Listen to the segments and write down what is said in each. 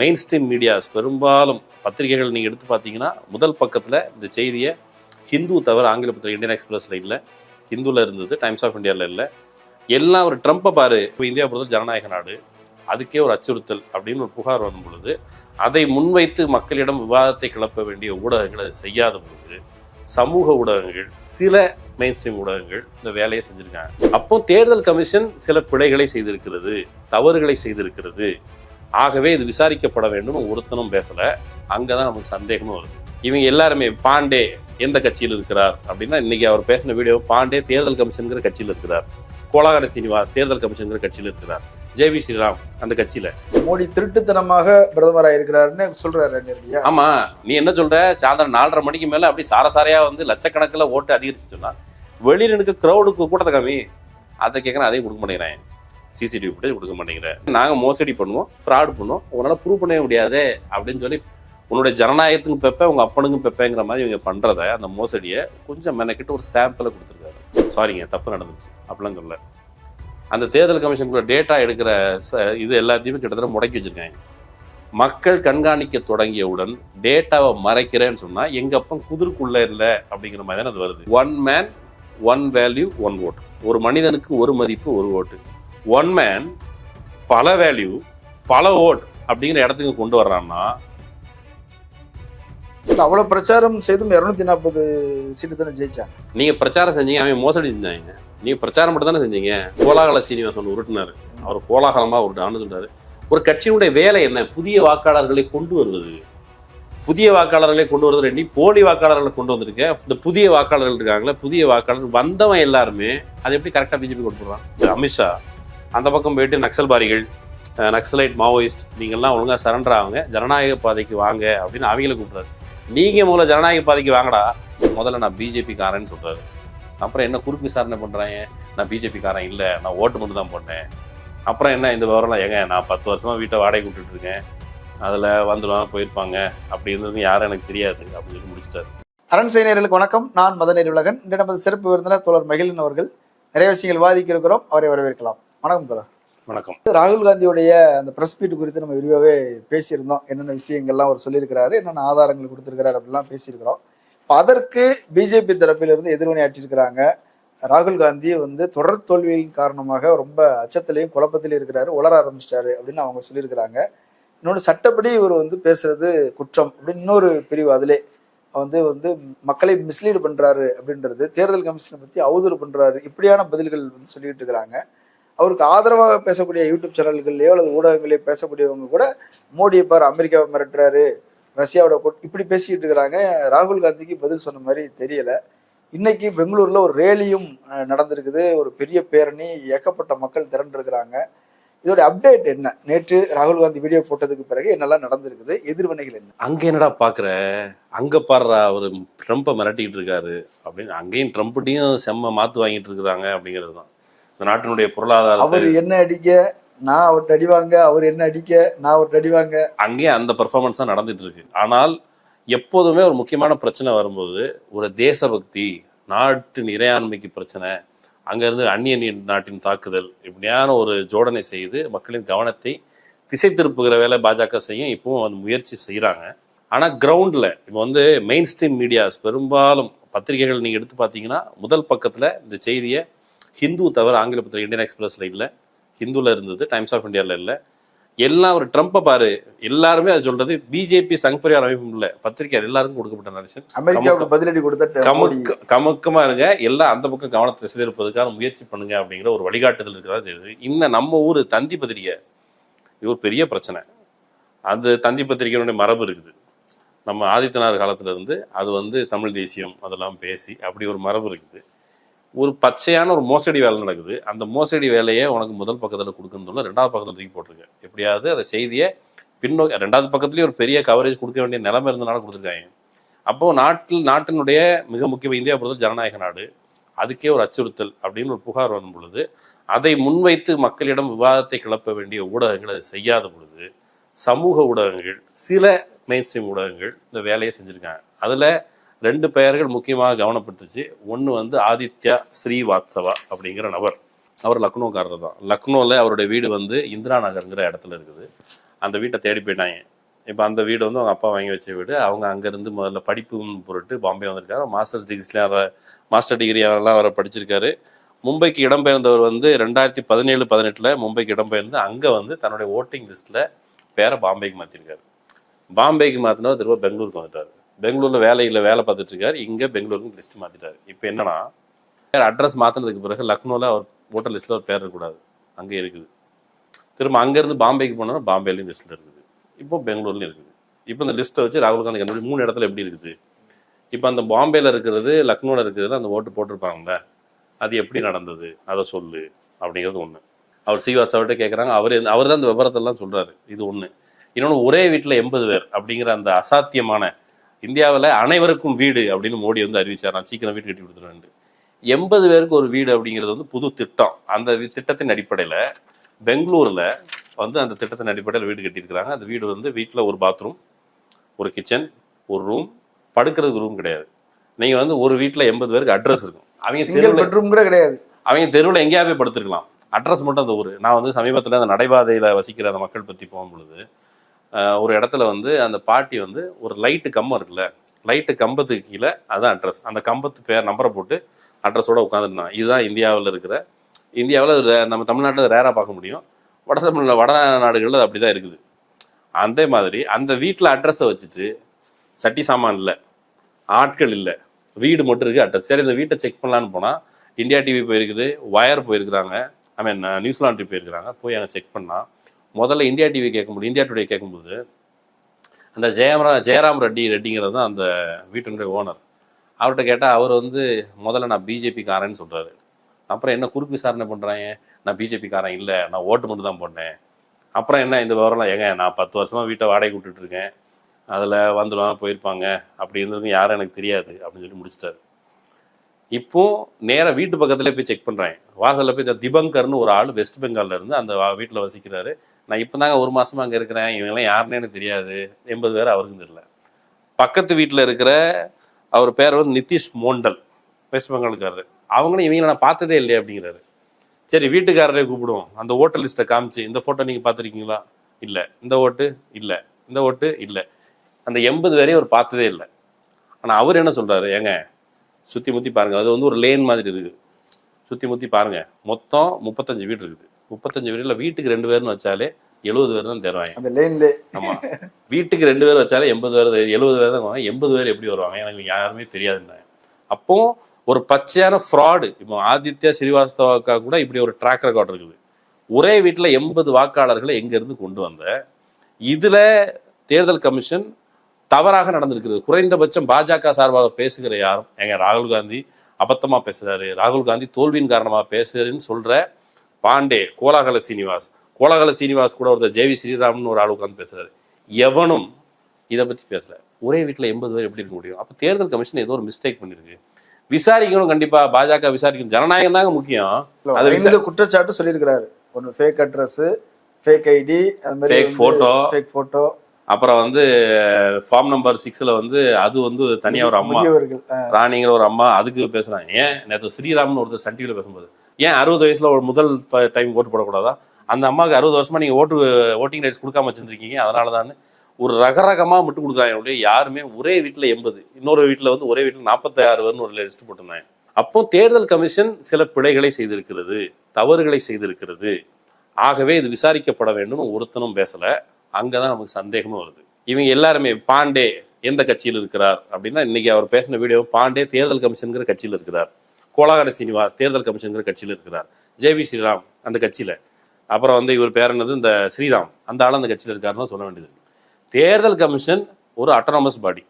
Main stream medias பெரும்பாலும் பத்திரிகைகள் நீங்கள் எடுத்து பார்த்தீங்கன்னா முதல் பக்கத்தில் இந்த செய்தியை ஹிந்து தவிர ஆங்கில பத்திரிகை இந்தியன் எக்ஸ்பிரஸில் இல்லை. ஹிந்துவில் இருந்தது டைம்ஸ் ஆஃப் இந்தியாவில் இல்லை. எல்லாம் ஒரு ட்ரம்ப்பை பாரு இப்போ இந்தியா பொறுத்தல் ஜனநாயக நாடு. அதுக்கே ஒரு அச்சுறுத்தல் அப்படின்னு ஒரு புகார் வரும் பொழுது அதை முன்வைத்து மக்களிடம் விவாதத்தை கிளப்ப வேண்டிய ஊடகங்கள் அதை செய்யாத பொழுது சமூக ஊடகங்கள் சில மெயின் ஸ்ட்ரீம் ஊடகங்கள் இந்த வேலையை செஞ்சுருக்காங்க. அப்போ தேர்தல் கமிஷன் சில பிழைகளை செய்திருக்கிறது தவறுகளை செய்திருக்கிறது. ஆகவே இது விசாரிக்கப்பட வேண்டும். ஒருத்தனும் பேசல. அங்கதான் நமக்கு சந்தேகமும் வருது. இவங்க எல்லாருமே பாண்டே எந்த கட்சியில் இருக்கிறார் அப்படின்னா இன்னைக்கு அவர் பேசின வீடியோ பாண்டே தேர்தல் கமிஷன்கிற கட்சியில் இருக்கிறார். கோலாகல சீனிவாஸ் தேர்தல் கமிஷன்கிற கட்சியில் இருக்கிறார். ஜேவி ஸ்ரீராம் அந்த கட்சியில. மோடி திருட்டுத்தனமாக பிரதமராக இருக்கிறாருன்னு சொல்றாரு ஆமா நீ என்ன சொல்ற? சாயந்தரம் நாலரை மணிக்கு மேல அப்படி சாரசாரையா வந்து லட்சக்கணக்கில் ஓட்டு அதிகரிச்சு சொன்னா வெளியில எனக்கு கிரௌடுக்கு கூட்டத்தை காமி. அதை கேட்கறேன் அதையும் கொடுக்க மாட்டேங்கிறேன் சிசிடிவி ஃபுட்டேஜ் கொடுக்க மாட்டேங்கிறேன் நாங்கள் மோசடி பண்ணுவோம் ஃப்ராட் பண்ணுவோம். உங்களால் ப்ரூவ் பண்ணவே முடியாதே அப்படின்னு சொல்லி உன்னுடைய ஜனநாயகத்துக்கும் பெப்ப உங்கள் அப்பனுக்கும் பெப்பேங்கிற மாதிரி இவங்க பண்ணுறத அந்த மோசடியை கொஞ்சம் மெனக்கிட்டு ஒரு சாம்பிளை கொடுத்துருக்காரு. சாரிங்க தப்பு நடந்துச்சு. அப்படிலாம் சொல்ல அந்த தேர்தல் கமிஷனுக்குள்ள டேட்டா எடுக்கிற ச- இது எல்லாத்தையுமே கிட்டத்தட்ட முடக்கி வச்சுருக்காங்க. மக்கள் கண்காணிக்க தொடங்கியவுடன் டேட்டாவை மறைக்கிறேன்னு சொன்னால் எங்கள் அப்பன் குதிர்க்குள்ளே இல்லை அப்படிங்கிற மாதிரி தானே அது வருது. One man one value one vote ஒரு மனிதனுக்கு ஒரு மதிப்பு ஒரு ஓட்டு ஒன் மேன் பல வேல்யூ பல ஓட் அப்படிங்கிற இடத்துக்கு கொண்டு வர்றான்னா? அவ்வளவு பிரச்சாரம் செய்தும் இருநூத்தி நாற்பது சீட்டு தானே ஜெயிச்சாங்க நீங்க பிரச்சாரம் செஞ்சீங்க அவன் மோசடி செஞ்சாங்க. நீங்க பிரச்சாரம் மட்டும் தானே செஞ்சீங்க? கோலாகல சீனிவாசன் உருட்டினாரு. அவர் கோலாகலமா உருட்டான்னு சொல்றாரு ஒரு கட்சியினுடைய வேலை என்ன? புதிய வாக்காளர்களை கொண்டு வருவது. புதிய வாக்காளர்களை கொண்டு வருவது நீ போலி வாக்காளர்களை கொண்டு வந்திருக்க. இந்த புதிய வாக்காளர்கள் இருக்காங்களே புதிய வாக்காளர் வந்தவன் எல்லாருமே அது எப்படி கரெக்டாக பிஜேபி கொண்டு போடுறான்? அமித்ஷா அந்த பக்கம் போயிட்டு நக்சல்பாரிகள் அஹ், நக்சலைட் மாவோயிஸ்ட் நீங்கள்லாம் ஒழுங்காக சரண்டர் ஆகுங்க. ஜனநாயக பாதைக்கு வாங்க அப்படின்னு அவங்கள கூப்பிட்றாரு. நீங்கள் முதல்ல ஜனநாயக பாதைக்கு வாங்கடா. முதல்ல நான் பிஜேபிக்காரன்னு சொல்கிறாரு அப்புறம் என்ன குறுக்கு விசாரணை பண்ணுறாங்க நான் பிஜேபிக்காரன் இல்லை. நான் ஓட்டு மட்டும் தான் போட்டேன். அப்புறம் என்ன இந்த விவரம்லாம்? ஏங்க நான் பத்து வருஷமாக வீட்டை வாடகை விட்டுட்டு இருக்கேன். அதில் வந்துடுவாங்க போயிருப்பாங்க. அப்படி இருந்தது யாரும் எனக்கு தெரியாது. அப்படின்னு சொல்லி முடிச்சிட்டாரு. அரண் செய்தியர்களுக்கு வணக்கம். நான் மதநேரி உலகன் இன்று நமது சிறப்பு விருந்தினர் தோழர் மகிழன் அவர்கள். நிறைய விஷயங்கள் வாதிக்க இருக்கிறோம் அவரை வரவேற்கலாம். வணக்கம் தோழர். வணக்கம். ராகுல் காந்தியுடைய அந்த பிரஸ் மீட் குறித்து நம்ம விரிவாகவே பேசியிருந்தோம். என்னென்ன விஷயங்கள்லாம் அவர் சொல்லியிருக்கிறாரு என்னென்ன ஆதாரங்கள் கொடுத்திருக்கிறாரு அப்படிலாம் பேசியிருக்கிறோம். இப்ப அதற்கு பிஜேபி தரப்பிலிருந்து எதிர்வினையாற்றிருக்கிறாங்க ராகுல் காந்தி வந்து தொடர் தோல்வியின் காரணமாக ரொம்ப அச்சத்திலையும் குழப்பத்திலையும் இருக்கிறாரு உளர ஆரம்பிச்சிட்டாரு அப்படின்னு அவங்க சொல்லியிருக்கிறாங்க. இன்னொன்று சட்டப்படி இவர் வந்து பேசுறது குற்றம் அப்படின்னு இன்னொரு பிரிவு அதிலே வந்து வந்து மக்களை மிஸ்லீடு பண்றாரு அப்படின்றது தேர்தல் கமிஷனை பத்தி அவதூறு பண்றாரு இப்படியான பதில்கள் வந்து சொல்லிட்டு இருக்கிறாங்க. அவருக்கு ஆதரவாக பேசக்கூடிய யூடியூப் சேனல்கள்லையோ அல்லது ஊடகங்களையோ பேசக்கூடியவங்க கூட மோடியை பார் அமெரிக்காவை மிரட்டுறாரு ரஷ்யாவோட இப்படி பேசிக்கிட்டு இருக்கிறாங்க. ராகுல் காந்திக்கு பதில் சொன்ன மாதிரி தெரியல. இன்னைக்கு பெங்களூர்ல ஒரு ரேலியும் நடந்திருக்குது. ஒரு பெரிய பேரணி ஏகப்பட்ட மக்கள் திரண்டிருக்கிறாங்க. இதோட அப்டேட் என்ன? நேற்று ராகுல் காந்தி வீடியோ போட்டதுக்கு பிறகு என்னெல்லாம் நடந்திருக்குது? எதிர்வினைகள் என்ன? அங்க என்னடா பாக்குற? அங்க பாடுறா அவர் ட்ரம்ப்பை மிரட்டிட்டு இருக்காரு. அப்படின்னு அங்கேயும் ட்ரம்ப்டையும் செம்ம மாத்து வாங்கிட்டு இருக்கிறாங்க அப்படிங்கிறது தான். இந்த நாட்டினுடைய பொருளாதாரத்தை அவர் என்ன அடிக்க நான் அவர்கிட்ட அடிவாங்க அவர் என்ன அடிக்க நான் அவர்கிட்ட அடிவாங்க அங்கேயும் அந்த பெர்ஃபார்மன்ஸ் தான் நடந்துட்டு இருக்கு ஆனால் எப்போதுமே ஒரு முக்கியமான பிரச்சனை வரும்போது ஒரு தேசபக்தி நாட்டின் இறையாண்மைக்கு பிரச்சனை அங்கேருந்து அந்நிய நாட்டின் தாக்குதல் இப்படியான ஒரு ஜோடனை செய்து மக்களின் கவனத்தை திசை திருப்புகிற வேலை பாஜக செய்யும் இப்பவும் வந்து முயற்சி செய்கிறாங்க ஆனால் கிரவுண்டில் இப்போ வந்து மெயின் ஸ்ட்ரீம் மீடியாஸ் பெரும்பாலும் பத்திரிகைகள் நீங்கள் எடுத்து பார்த்தீங்கன்னா முதல் பக்கத்தில் இந்த செய்தியை ஹிந்து தவிர ஆங்கில பத்திரிகை இந்தியன் எக்ஸ்பிரஸில் இல்லை. ஹிந்துவில் இருந்தது டைம்ஸ் ஆஃப் இந்தியாவில் இல்லை. எல்லாம் ஒரு ட்ரம்ப்பை பாரு. எல்லாருமே அது சொல்றது பிஜேபி சங் பரிவார் அமைப்பும் இல்ல. பத்திரிகை எல்லாருக்கும் கொடுக்கப்பட்ட நரேஷன் அமெரிக்காவுக்கு பதிலடி கொடுத்த கமுக்க கமுக்கமா இருங்க. எல்லாம் அந்த பக்கம் கவனத்தை சிதறிப்பதற்கான முயற்சி பண்ணுங்க அப்படிங்கிற ஒரு வழிகாட்டுதல் இருக்கிறதா தெரியுது. இன்னும் நம்ம ஊர் தந்தி பத்திரிகை. இது ஒரு பெரிய பிரச்சனை. அது தந்தி பத்திரிகையினுடைய மரபு இருக்குது. நம்ம ஆதித்தனார் காலத்துல இருந்து அது வந்து தமிழ் தேசியம் அதெல்லாம் பேசி அப்படி ஒரு மரபு இருக்குது. ஒரு பச்சையான ஒரு மோசடி வேலை நடக்குது. அந்த மோசடி வேலையை உனக்கு முதல் பக்கத்தில் கொடுக்கணும்னு ரெண்டாவது பக்கத்தில் தூக்கி போட்டிருக்கேன். எப்படியாவது அந்த செய்தியை பின்னோக்கி ரெண்டாவது பக்கத்துலேயும் ஒரு பெரிய கவரேஜ் கொடுக்க வேண்டிய நிலைமை இருந்தனால கொடுத்துருக்காங்க. அப்போ நாட்டில் நாட்டினுடைய மிக முக்கிய இந்தியா பொறுத்தவரை ஜனநாயக நாடு. அதுக்கே ஒரு அச்சுறுத்தல் அப்படின்னு ஒரு புகார் வரும் பொழுது அதை முன்வைத்து மக்களிடம் விவாதத்தை கிளப்ப வேண்டிய ஊடகங்கள் அதை செய்யாத பொழுது சமூக ஊடகங்கள் சில மெயின் ஸ்ட்ரீம் ஊடகங்கள் இந்த வேலையை செஞ்சுருக்காங்க. அதில் ரெண்டு பெயர்கள் முக்கியமாக கவனப்பட்டுச்சு. ஒன்று வந்து ஆதித்யா ஸ்ரீவாத்சவா அப்படிங்கிற நபர். அவர் லக்னோக்காரர் தான். லக்னோவில் அவருடைய வீடு வந்து இந்திரா நகருங்கிற இடத்துல இருக்குது. அந்த வீட்டை தேடி போயிட்டாங்க. இப்போ அந்த வீடு வந்து அவங்க அப்பா வாங்கி வச்ச வீடு. அவங்க அங்கேருந்து முதல்ல படிப்புன்னு பொருட்டு பாம்பே வந்திருக்காரு. மாஸ்டர்ஸ் டிகிரிஸ்லாம் மாஸ்டர் டிகிரி எல்லாம் அவரை படிச்சிருக்காரு. மும்பைக்கு இடம்பெயர்ந்தவர் வந்து ரெண்டாயிரத்தி பதினேழு பதினெட்டில் மும்பைக்கு இடம்பெயர்ந்து அங்கே வந்து தன்னுடைய ஓட்டிங் லிஸ்ட்டில் பேரை பாம்பேக்கு மாற்றிருக்காரு பாம்பேக்கு மாற்றினவர் திரும்ப பெங்களூருக்கு வந்துட்டார். பெங்களூரில் வேலையில் வேலை பார்த்துட்டு இருக்காரு. இங்கே பெங்களூருக்கு லிஸ்ட் மாற்றிட்டாரு இப்போ என்னன்னா பேர் அட்ரஸ் மாற்றினதுக்கு பிறகு லக்னோவில் அவர் ஓட்டர் லிஸ்ட்டில் ஒரு பேர் இருக்கக்கூடாது. அங்கே இருக்குது. திரும்ப அங்கேருந்து பாம்பேக்கு போனோம்னா பாம்பேலையும் லிஸ்ட்டில் இருக்குது. இப்போ பெங்களூர்லையும் இருக்குது. இப்போ இந்த லிஸ்ட்டை வச்சு ராகுல் காந்தி கண்டுபிடி மூணு இடத்துல எப்படி இருக்குது? இப்போ அந்த பாம்பேல இருக்கிறது லக்னோவில் இருக்கிறது அந்த ஓட்டு போட்டிருப்பாங்கல்ல அது எப்படி நடந்தது? அதை சொல்லு அப்படிங்கிறது ஒன்று அவர் சீவாசாவிட்ட கேட்குறாங்க அவர் அவர் தான் அந்த விவரத்தெல்லாம் சொல்கிறாரு இது ஒன்று இன்னொன்று ஒரே வீட்டில் எண்பது பேர் அப்படிங்கிற அந்த அசாத்தியமான இந்தியாவில் அனைவருக்கும் வீடு அப்படின்னு மோடி வந்து அறிவிச்சார். நான் சீக்கிரம் வீடு கட்டி கொடுத்துருவேன் எண்பது பேருக்கு ஒரு வீடு அப்படிங்கிறது வந்து புது திட்டம். அந்த திட்டத்தின் அடிப்படையில் பெங்களூரில் வந்து அந்த திட்டத்தின் அடிப்படையில் வீடு கட்டியிருக்கிறாங்க. அந்த வீடு வந்து வீட்டில் ஒரு பாத்ரூம் ஒரு கிச்சன் ஒரு ரூம் படுக்கிறதுக்கு ரூம் கிடையாது. நீங்கள் வந்து ஒரு வீட்டில் எண்பது பேருக்கு அட்ரஸ் இருக்கும். அவங்க சிங்கிள் பெட்ரூம் கூட கிடையாது. அவங்க தெருவில் எங்கேயாவது போய் படுத்துருக்கலாம். அட்ரஸ் மட்டும் அந்த ஊர். நான் வந்து சமீபத்தில் அந்த நடைபாதையில் வசிக்கிற அந்த மக்கள் பற்றி போகும் பொழுது ஒரு இடத்துல வந்து அந்த பாட்டி வந்து ஒரு லைட்டு கம்பம் இருக்குல்ல லைட்டு கம்பத்துக்கு கீழே அதான் அட்ரஸ் அந்த கம்பத்து பேர் நம்பரை போட்டு அட்ரஸோட உட்காந்துருந்தான் இதுதான் இந்தியாவில் இருக்கிற இந்தியாவில் நம்ம தமிழ்நாட்டில் ரேராக பார்க்க முடியும். வட தமிழ் வட நாடுகளில் அது அப்படி தான் இருக்குது. அதே மாதிரி அந்த வீட்டில் அட்ரஸை வச்சுட்டு சட்டி சாமான் இல்லை ஆட்கள் இல்லை வீடு மட்டும் இருக்குது அட்ரஸ் சரி இந்த வீட்டை செக் பண்ணலான்னு போனால் இந்தியா டிவி போயிருக்குது ஒயர் போயிருக்கிறாங்க ஐ மீன் நியூசிலாந்து போயிருக்கிறாங்க போய் அங்கே செக் பண்ணால் முதல்ல இந்தியா டிவி கேட்கும்போது இந்தியா டுடே கேட்கும்போது அந்த ஜெயமரா ஜெயராம் ரெட்டி ரெட்டிங்கிறது தான் அந்த வீட்டினுடைய ஓனர். அவர்கிட்ட கேட்டால் அவர் வந்து முதல்ல நான் பிஜேபிக்காரன்னு சொல்கிறாரு அப்புறம் என்ன குறுக்கு விசாரணை பண்ணுறாங்க நான் பிஜேபிக்காரன் இல்லை. நான் ஓட்டு மட்டும் தான் போட்டேன். அப்புறம் என்ன இந்த விவரம்லாம்? ஏங்க நான் பத்து வருஷமாக வீட்டை வாடகை விட்டுட்ருக்கேன் அதில் வந்துடுவாங்க போயிருப்பாங்க. அப்படி இருந்திருக்கும் யாரும் எனக்கு தெரியாது. அப்படின்னு சொல்லி முடிச்சிட்டாரு. இப்போ நேராக வீட்டு பக்கத்துல போய் செக் பண்ணுறேன் வாசலில் போய் இந்த திபங்கர்னு ஒரு ஆள் வெஸ்ட் பெங்காலில் இருந்து அந்த வா- வசிக்கிறாரு. நான் இப்போ தாங்க ஒரு மாதமாக அங்கே இருக்கிறேன். இவங்கெல்லாம் யாருன்னு எனக்கு தெரியாது. எண்பது பேர் அவருக்கும் தெரியல. பக்கத்து வீட்டில் இருக்கிற அவர் பேர் வந்து நிதிஷ் மோண்டல் வெஸ்ட் பெங்காலுக்காரர் அவங்களும் இவங்களை நான் பார்த்ததே இல்லையே அப்படிங்கிறாரு. சரி வீட்டுக்காரரே கூப்பிடுவோம். அந்த ஓட்டர் லிஸ்ட்டை காமிச்சு இந்த ஃபோட்டோ நீங்கள் பார்த்துருக்கீங்களா? இல்லை. இந்த ஓட்டு? இல்லை. இந்த ஓட்டு? இல்லை. அந்த எண்பது பேரையும் அவர் பார்த்ததே இல்லை. ஆனால் அவர் என்ன சொல்கிறாரு ஏங்க சுற்றி முற்றி பாருங்கள் அது வந்து ஒரு லேன் மாதிரி இருக்குது. சுற்றி முற்றி பாருங்கள் மொத்தம் முப்பத்தஞ்சு வீடு இருக்குது. முப்பத்தஞ்சு வீடுல வீட்டுக்கு ரெண்டு பேர்னு வச்சாலே எழுபது பேர் தான் தருவாங்க. அந்த லேன்ல ஆமா. வீட்டுக்கு ரெண்டு பேர் வச்சாலே எண்பது பேர் எழுபது பேர் தான் வருவாங்க எண்பது பேர் எப்படி வருவாங்க? எனக்கு யாருமே தெரியாதுன்னாங்க அப்போ ஒரு பச்சையான ஃப்ராடு இப்போ ஆதித்யா ஸ்ரீவாஸ்தவாக்கா கூட இப்படி ஒரு ட்ராக் ரெக்கார்ட் இருக்குது. ஒரே வீட்டுல எண்பது வாக்காளர்களை எங்க இருந்து கொண்டு வந்த? இதுல தேர்தல் கமிஷன் தவறாக நடந்திருக்கிறது. குறைந்தபட்சம் பாஜக சார்பாக பேசுகிற யாரும் எங்க ராகுல் காந்தி அபத்தமா பேசுறாரு. ராகுல் காந்தி தோல்வியின் காரணமா பேசுறேன்னு சொல்ற பாண்டே கோலாகல சீனிவாஸ். கோலாகல சீனிவாஸ் கூட ஒருத்தர் ஜேவி ஸ்ரீராம்னு ஒரு ஆள் உட்காந்து பேசுறாரு. எவனும் இதை பத்தி பேசல. ஒரே வீட்டுல எண்பது பேர் எப்படி இருக்க முடியும்? அப்ப தேர்தல் கமிஷன் ஏதோ ஒரு மிஸ்டேக் பண்ணிருக்கு. விசாரிக்கணும் கண்டிப்பா. பாஜக விசாரிக்கணும். ஜனநாயகம் தாங்க முக்கியம். அது குற்றச்சாட்டு சொல்லியிருக்கிறாரு. ஒன்னு ஃபேக் அட்ரஸ் ஃபேக் ஐடி அது மாதிரி Fake photo. ஃபேக் போட்டோ அப்புறம் வந்து ஃபார்ம் நம்பர் சிக்ஸ்ல வந்து அது வந்து தனியா ஒரு அம்மா. ராணிங்கிற ஒரு அம்மா அதுக்கு பேசுறாங்க. ஏன்? நேற்று ஸ்ரீராம்னு ஒருத்தர் சன் டிவியில் பேசும்போது ஏன் அறுபது வயசுல ஒரு முதல் டைம் ஓட்டு போடக்கூடாதா? அந்த அம்மாவுக்கு அறுபது வருஷமா நீங்க ஓட்டு ஓட்டிங் ரைட்ஸ் கொடுக்காம வச்சிருக்கீங்க அதனால தான் ஒரு ரகரகமா மட்டும் கொடுக்குறாங்க. யாருமே ஒரே வீட்டுல எண்பது. இன்னொரு வீட்டுல வந்து ஒரே வீட்டுல நாற்பத்தி ஆறு ஒரு லிஸ்ட் போட்டிருந்தாங்க. அப்போ தேர்தல் கமிஷன் சில பிழைகளை செய்திருக்கிறது தவறுகளை செய்திருக்கிறது. ஆகவே இது விசாரிக்கப்பட வேண்டும் ஒருத்தனும் பேசல. அங்கதான் நமக்கு சந்தேகமும் வருது. இவங்க எல்லாருமே பாண்டே எந்த கட்சியில் இருக்கிறார்? அப்படின்னா இன்னைக்கு அவர் பேசின வீடியோ பாண்டே தேர்தல் கமிஷன்கிற கட்சியில் இருக்கிறார். கோலாகட சீனிவாஸ் தேர்தல் கமிஷன்கிற கட்சியில் இருக்கிறார். ஜேபி ஸ்ரீராம் அந்த கட்சியில். அப்புறம் வந்து இவர் பேர் என்னது? இந்த ஸ்ரீராம். அந்த ஆள் அந்த கட்சியில் இருக்காருன்னு சொல்ல வேண்டியது. தேர்தல் கமிஷன் ஒரு அட்டானமஸ் பாடி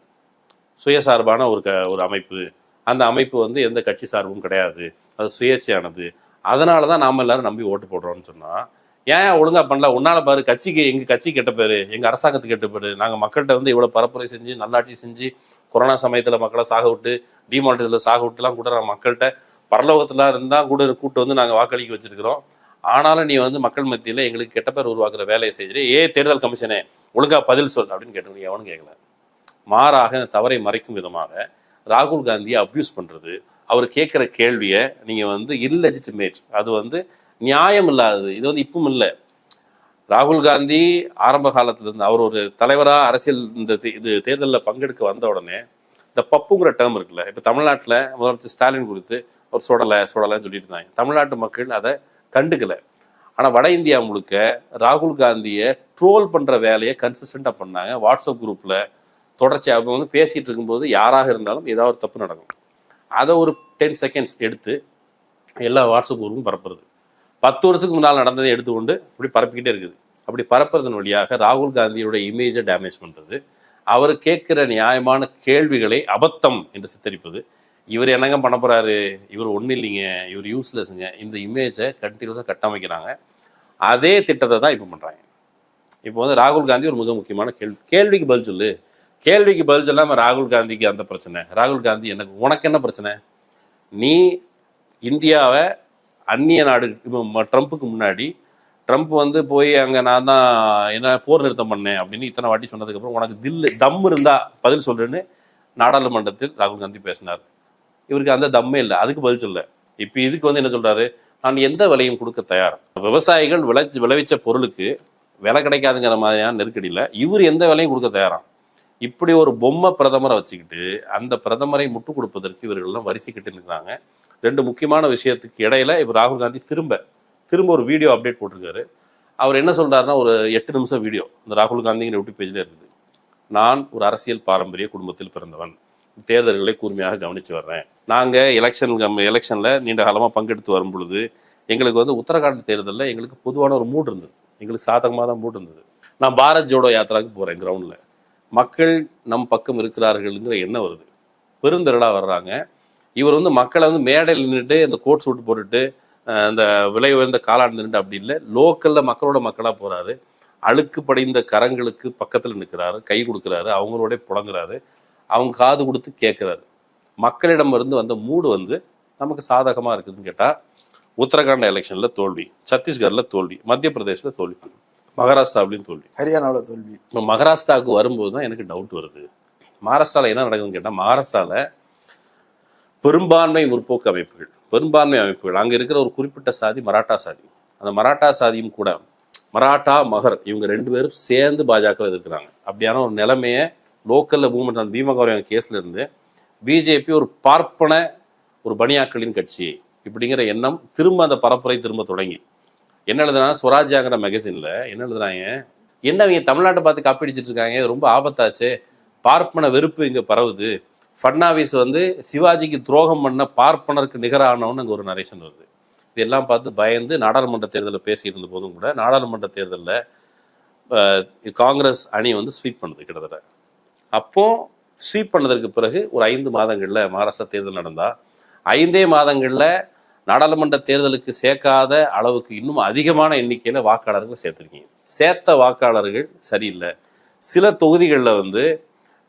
சுயசார்பான ஒரு க ஒரு அமைப்பு. அந்த அமைப்பு வந்து எந்த கட்சி சார்பும் கிடையாது. அது சுயேட்சையானது. அதனால தான் நாம் எல்லாரும் நம்பி ஓட்டு போடுறோம்னு சொன்னால் ஏன் ஒழுங்கா பண்ணல? உன்னால பாரு கட்சிக்கு எங்க கட்சி கெட்ட பேரு எங்க அரசாங்கத்துக்கு கெட்ட பேரு. நாங்க மக்கள்கிட்ட வந்து இவ்வளவு பரப்புரை செஞ்சு நல்லாட்சி செஞ்சு கொரோனா சமயத்துல மக்களை சாக விட்டு டிமானிட்டத்தில் சாக விட்டுலாம் கூட நாங்க மக்கள்கிட்ட பரலோகத்துல இருந்தா கூட கூட்டு வந்து நாங்க வாக்களிக்க வச்சிருக்கிறோம். ஆனாலும் நீ வந்து மக்கள் மத்தியில எங்களுக்கு கெட்ட பேர் உருவாக்குற வேலையை செய்கிறீ ஏ தேர்தல் கமிஷனே ஒழுங்கா பதில் சொல் அப்படின்னு கேட்டு எவனும் கேட்கல மாறாக இந்த தவறை மறைக்கும் விதமாக ராகுல் காந்தியை அப்யூஸ் பண்றது அவர் கேட்குற கேள்வியை நீங்கள் வந்து இல்லெஜிட்டிமேட் அது வந்து நியாயம் இல்லாதது இது வந்து இப்பவும் இல்லை. ராகுல் காந்தி ஆரம்ப காலத்துல இருந்து அவர் ஒரு தலைவராக அரசியல் இந்த இது தேர்தலில் பங்கெடுக்க வந்த உடனே இந்த பப்புங்கிற டேர்ம் இருக்குல்ல இப்போ தமிழ்நாட்டில் முதலமைச்சர் ஸ்டாலின் குறித்து அவர் சுடலை சுடலைன்னு சொல்லிட்டு இருந்தாங்க. தமிழ்நாட்டு மக்கள் அதை கண்டுக்கலை. ஆனால் வட இந்தியா முழுக்க ராகுல் காந்தியை ட்ரோல் பண்ணுற வேலையை கன்சிஸ்டண்டாக பண்ணாங்க. வாட்ஸ்அப் குரூப்பில் தொடர்ச்சியாக அவங்க வந்து பேசிகிட்டு இருக்கும்போது யாராக இருந்தாலும் ஏதாவது ஒரு தப்பு நடக்கும். அதை ஒரு டென் செகண்ட்ஸ் எடுத்து எல்லா வாட்ஸ்அப் குரூப்பும் பரப்புறது. பத்து வருஷத்துக்கு முன்னால் நடந்ததை எடுத்துக்கொண்டு இப்படி பரப்பிக்கிட்டே இருக்குது. அப்படி பரப்புறதன் வழியாக ராகுல் காந்தியோட இமேஜை டேமேஜ் பண்ணுறது அவர் கேட்குற நியாயமான கேள்விகளை அபத்தம் என்று சித்தரிப்பது. இவர் என்னங்க பண்ண போகிறாரு இவர் ஒன்றும் இல்லைங்க. இவர் யூஸ்லெஸ்ங்க இந்த இமேஜை கண்டினியூஸாக கட்டமைக்கிறாங்க. அதே திட்டத்தை தான் இப்போ பண்ணுறாங்க இப்போ வந்து ராகுல் காந்தி ஒரு மிக முக்கியமான கேள்வி. கேள்விக்கு பதில் சொல்லு. கேள்விக்கு பதில் சொல்லாமல் ராகுல் காந்திக்கு அந்த பிரச்சனை. ராகுல் காந்தி எனக்கு உனக்கு என்ன பிரச்சனை? நீ இந்தியாவை அந்நிய நாடு இப்போ ட்ரம்ப்புக்கு முன்னாடி ட்ரம்ப் வந்து போய் அங்கே நான் தான் என்ன போர் நிறுத்தம் பண்ணேன் அப்படின்னு இத்தனை வாட்டி சொன்னதுக்கப்புறம் உனக்கு தில்லு தம் இருந்தா பதில் சொல்லுன்னு நாடாளுமன்றத்தில் ராகுல் காந்தி பேசினார். இவருக்கு அந்த தம்மே இல்லை அதுக்கு பதில் சொல்ல. இப்போ இதுக்கு வந்து என்ன சொல்றாரு? நான் எந்த விலையும் கொடுக்க தயார். விவசாயிகள் விளை விளைவிச்ச பொருளுக்கு விலை கிடைக்காதுங்கிற மாதிரியான நெருக்கடியில் இவர் எந்த விலையும் கொடுக்க தயாராம். இப்படி ஒரு பொம்மை பிரதமரை வச்சுக்கிட்டு அந்த பிரதமரை முட்டு கொடுப்பதற்கு இவர்கள்லாம் வரிசைக்கிட்டு இருக்கிறாங்க ரெண்டு முக்கியமான விஷயத்துக்கு இடையில இப்போ ராகுல் காந்தி திரும்ப திரும்ப ஒரு வீடியோ அப்டேட் போட்டிருக்காரு. அவர் என்ன சொல்றாருன்னா ஒரு எட்டு நிமிஷம் வீடியோ இந்த ராகுல் காந்திங்கிற யூடியூப் பேஜில் இருக்குது. நான் ஒரு அரசியல் பாரம்பரிய குடும்பத்தில் பிறந்தவன். தேர்தல்களை கூர்மையாக கவனித்து வர்றேன். நாங்கள் எலெக்ஷன் எலெக்ஷனில் நீண்ட காலமாக பங்கெடுத்து வரும் பொழுது எங்களுக்கு வந்து உத்தரகாண்ட் தேர்தலில் எங்களுக்கு பொதுவான ஒரு மூட் இருந்தது. எங்களுக்கு சாதகமாக தான் மூட் இருந்தது. நான் பாரத் ஜோடோ யாத்திராவுக்கு போகிறேன் கிரவுண்டில் மக்கள் நம் பக்கம் இருக்கிறார்கள்ங்கிற எண்ணம் வருது. பெருந்திரளாக வர்றாங்க. இவர் வந்து மக்களை வந்து மேடையில் நின்றுட்டு இந்த கோட் சூட் போட்டுட்டு அந்த இந்த விலை உயர்ந்த காலாண்டு நின்றுட்டு அப்படி இல்லை. லோக்கலில் மக்களோட மக்களாக போகிறாரு அழுக்கு படைந்த கரங்களுக்கு பக்கத்தில் நிற்கிறாரு கை கொடுக்குறாரு. அவங்களோட புழங்குறாரு அவங்க காது கொடுத்து கேட்குறாரு மக்களிடம் இருந்து வந்த மூடு வந்து நமக்கு சாதகமாக இருக்குதுன்னு கேட்டால் உத்தரகாண்ட் எலெக்ஷனில் தோல்வி சத்தீஸ்கரில் தோல்வி மத்திய பிரதேசில் தோல்வி. மகாராஷ்டிராவிலையும் தோல்வி. ஹரியானாவில் தோல்வி. இப்போ மகாராஷ்டிராவுக்கு வரும்போது தான் எனக்கு டவுட் வருது. மகாராஷ்டிராவில் என்ன நடக்குதுன்னு கேட்டால் மகாராஷ்டிராவில் பெரும்பான்மை முற்போக்கு அமைப்புகள் பெரும்பான்மை அமைப்புகள் அங்கே இருக்கிற ஒரு குறிப்பிட்ட சாதி மராட்டா சாதி. அந்த மராட்டா சாதியும் கூட மராட்டா மகர் இவங்க ரெண்டு பேரும் சேர்ந்து பாஜக எதிர்க்கிறாங்க. அப்படியான ஒரு நிலைமையை லோக்கல்ல மூவ்மெண்ட் அந்த பீமகௌரியம் கேஸ்ல இருந்து பிஜேபி ஒரு பார்ப்பன ஒரு பனியாக்களின் கட்சி. இப்படிங்கிற எண்ணம் திரும்ப அந்த பரப்புரை திரும்ப தொடங்கி. என்ன எழுதுனா ஸ்வராஜ்யாங்கிற மெகசினில் என்ன எழுதுறாங்க? என்ன அவங்க தமிழ்நாட்டை பார்த்து காப்பீடிச்சிட்டு இருக்காங்க? ரொம்ப ஆபத்தாச்சே. பார்ப்பன வெறுப்பு இங்கே பரவுது. ஃபட்னாவிஸ் வந்து சிவாஜிக்கு துரோகம் பண்ண பார்ப்பனருக்கு நிகரானவன்னு அங்கே ஒரு நரேஷன் வருது. இதெல்லாம் பார்த்து பயந்து நாடாளுமன்ற தேர்தலில் பேசியிருந்த போதும் கூட நாடாளுமன்ற தேர்தலில் காங்கிரஸ் அணி வந்து ஸ்வீப் பண்ணுது கிட்டத்தட்ட. அப்போ ஸ்வீப் பண்ணதற்கு பிறகு ஒரு ஐந்து மாதங்களில் மகாராஷ்டிரா தேர்தல் நடந்தால் ஐந்தே மாதங்களில் நாடாளுமன்ற தேர்தலுக்கு சேர்க்காத அளவுக்கு இன்னும் அதிகமான எண்ணிக்கையில வாக்காளர்கள் சேர்த்திருக்கீங்க. சேர்த்த வாக்காளர்கள் சரியில்லை. சில தொகுதிகளில் வந்து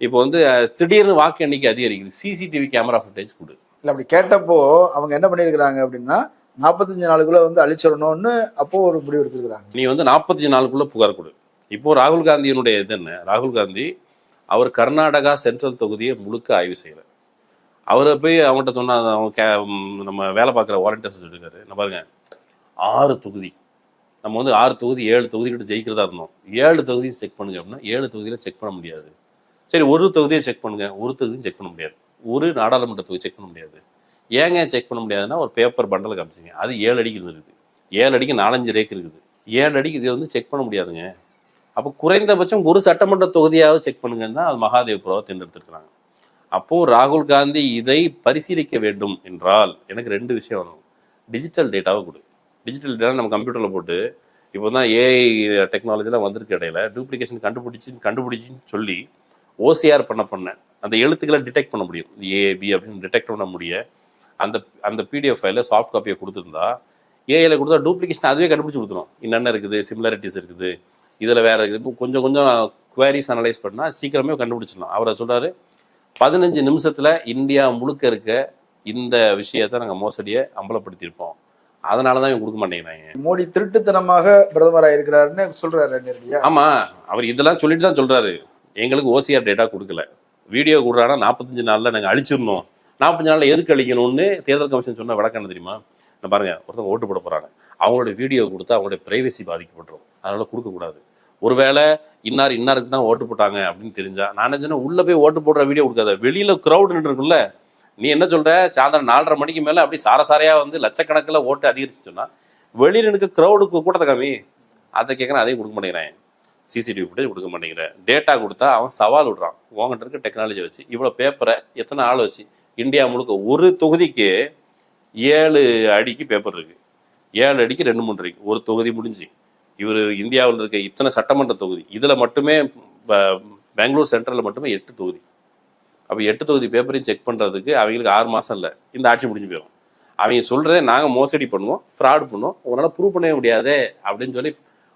இப்போ வந்து திடீர்னு வாக்கு எண்ணிக்கை அதிகரிக்குது. சிசிடிவி கேமரா ஃபுட்டேஜ் கொடு. இல்லை அப்படி கேட்டப்போ அவங்க என்ன பண்ணியிருக்கிறாங்க அப்படின்னா நாற்பத்தஞ்சு நாளுக்குள்ள வந்து அழிச்சிடணும்னு அப்போ ஒரு முடிவு எடுத்திருக்கிறாங்க. நீ வந்து நாற்பத்தஞ்சு நாளுக்குள்ள புகார் கொடு. இப்போ ராகுல் காந்தியினுடைய இது என்ன? ராகுல் காந்தி அவர் கர்நாடகா சென்ட்ரல் தொகுதியை முழுக்க ஆய்வு செய்யல. அவரை போய் அவங்ககிட்ட சொன்னால் அவங்க கே நம்ம வேலை பார்க்குற வாலண்டியர்ஸ் சொல்லியிருக்காரு நான் பாருங்க ஆறு தொகுதி. நம்ம வந்து ஆறு தொகுதி ஏழு தொகுதி கிட்ட ஜெயிக்கிறதா இருந்தோம். ஏழு தொகுதியும் செக் பண்ணுங்க அப்படின்னா ஏழு தொகுதியில் செக் பண்ண முடியாது. சரி ஒரு தொகுதியை செக் பண்ணுங்க ஒரு தொகுதியும் செக் பண்ண முடியாது. ஒரு நாடாளுமன்ற தொகுதி செக் பண்ண முடியாது. ஏங்க செக் பண்ண முடியாதுன்னா ஒரு பேப்பர் பண்டல் காமிச்சிங்க. அது ஏழு அடிக்கு இருக்குது ஏழு அடிக்கு நாலஞ்சு ரேக் இருக்குது. ஏழு அடிக்கு இதை வந்து செக் பண்ண முடியாதுங்க. அப்போ குறைந்தபட்சம் ஒரு சட்டமன்ற தொகுதியாவது செக் பண்ணுங்கன்னா அது மகாதேவபுராவை தேர்ந்தெடுத்துருக்குறாங்க. அப்போ ராகுல் காந்தி இதை பரிசீலிக்க வேண்டும் என்றால் எனக்கு ரெண்டு விஷயம் வேணும் டிஜிட்டல் டேட்டாவை கொடு. டிஜிட்டல் டேட்டா நம்ம கம்ப்யூட்டரில் போட்டு இப்போ தான் ஏஐ டெக்னாலஜிலாம் வந்திருக்கு இடையில டூப்ளிகேஷன் கண்டுபிடிச்சு கண்டுபிடிச்சின்னு சொல்லி ஓசிஆர் பண்ண பண்ண அந்த எழுத்துக்களை டிடெக்ட் பண்ண முடியும். ஏஏபி அப்படின்னு டிடெக்ட் பண்ண முடிய அந்த அந்த பிடிஎஃப் ஃபைல சாஃப்ட் காப்பியை கொடுத்துருந்தா ஏஐல கொடுத்தா டூப்ளிகேஷன் அதுவே கண்டுபிடிச்சு கொடுத்துரும். என்னென்ன இருக்குது? சிமிலாரிட்டிஸ் இருக்குது. இதில் வேற இருக்குது கொஞ்சம் கொஞ்சம் குவாரிஸ் அனலைஸ் பண்ணால் சீக்கிரமே கண்டுபிடிச்சிடலாம். அவரை சொல்கிறாரு பதினஞ்சு நிமிஷத்துல இந்தியா முழுக்க இருக்க இந்த விஷயத்தை நாங்கள் மோசடியை அம்பலப்படுத்தியிருப்போம். அதனால தான் இவங்க கொடுக்க மாட்டேங்கிறாங்க. மோடி திருட்டுத்தனமாக பிரதமராக இருக்கிறாருன்னு சொல்றாரு நேரடியா ஆமா அவர் இதெல்லாம் சொல்லிட்டு தான் சொல்றாரு. எங்களுக்கு ஓசிஆர் டேட்டா கொடுக்கல. வீடியோ கொடுறானா நாற்பத்தஞ்சு நாள்ல நாங்கள் அழிச்சிடணும். நாற்பத்தஞ்சு நாள்ல எதுக்கு அழிக்கணும்னு தேர்தல் கமிஷன் சொன்ன விளக்கம் என்ன தெரியுமா? நான் பாருங்க ஒருத்தவங்க ஓட்டு போட போறாங்க. அவங்களுடைய வீடியோ கொடுத்தா அவங்களுடைய பிரைவசி பாதிக்கப்பட்டுரும். அதனால கொடுக்கக்கூடாது. ஒருவேளை இன்னார் இன்னாருக்கு தான் ஓட்டு போட்டாங்க அப்படின்னு தெரிஞ்சா நான் என்ன உள்ளே போய் ஓட்டு போடுற வீடியோ கொடுக்காத. வெளியில கிரௌட் இருக்குல்ல நீ என்ன சொல்ற? சாயந்தரம் நாலரை மணிக்கு மேல அப்படி சாரசாரையா வந்து லட்சக்கணக்கில் ஓட்டு அதிகரிச்சு சொன்னா வெளியில இருக்க க்ரௌடுக்கு கூட்டத்தை கம்மி அதை கேட்குறேன் அதையும் கொடுக்க மாட்டேங்கிறேன். சிசிடிவி ஃபுட்டேஜ் கொடுக்க மாட்டேங்கிறேன். டேட்டா கொடுத்தா அவன் சவால் விடுறான். உங்ககிட்ட இருக்க டெக்னாலஜி வச்சு இவ்வளோ பேப்பரை எத்தனை ஆள் வச்சு இந்தியா முழுக்க ஒரு தொகுதிக்கு ஏழு அடிக்கு பேப்பர் இருக்கு. ஏழு அடிக்கு ரெண்டு மூணு ஒரு தொகுதி முடிஞ்சு. இவர் இந்தியாவில் இருக்க இத்தனை சட்டமன்ற தொகுதி இதில் மட்டுமே பெங்களூர் சென்ட்ரலில் மட்டுமே எட்டு தொகுதி. அப்போ எட்டு தொகுதி பேப்பரையும் செக் பண்ணுறதுக்கு அவங்களுக்கு ஆறு மாதம் இல்லை. இந்த ஆட்சி முடிஞ்சு போயிடும் அவங்க சொல்கிறதே நாங்கள் மோசடி பண்ணுவோம் ஃப்ராடு பண்ணுவோம். உங்களால் ப்ரூவ் பண்ணவே முடியாதே அப்படின்னு சொல்லி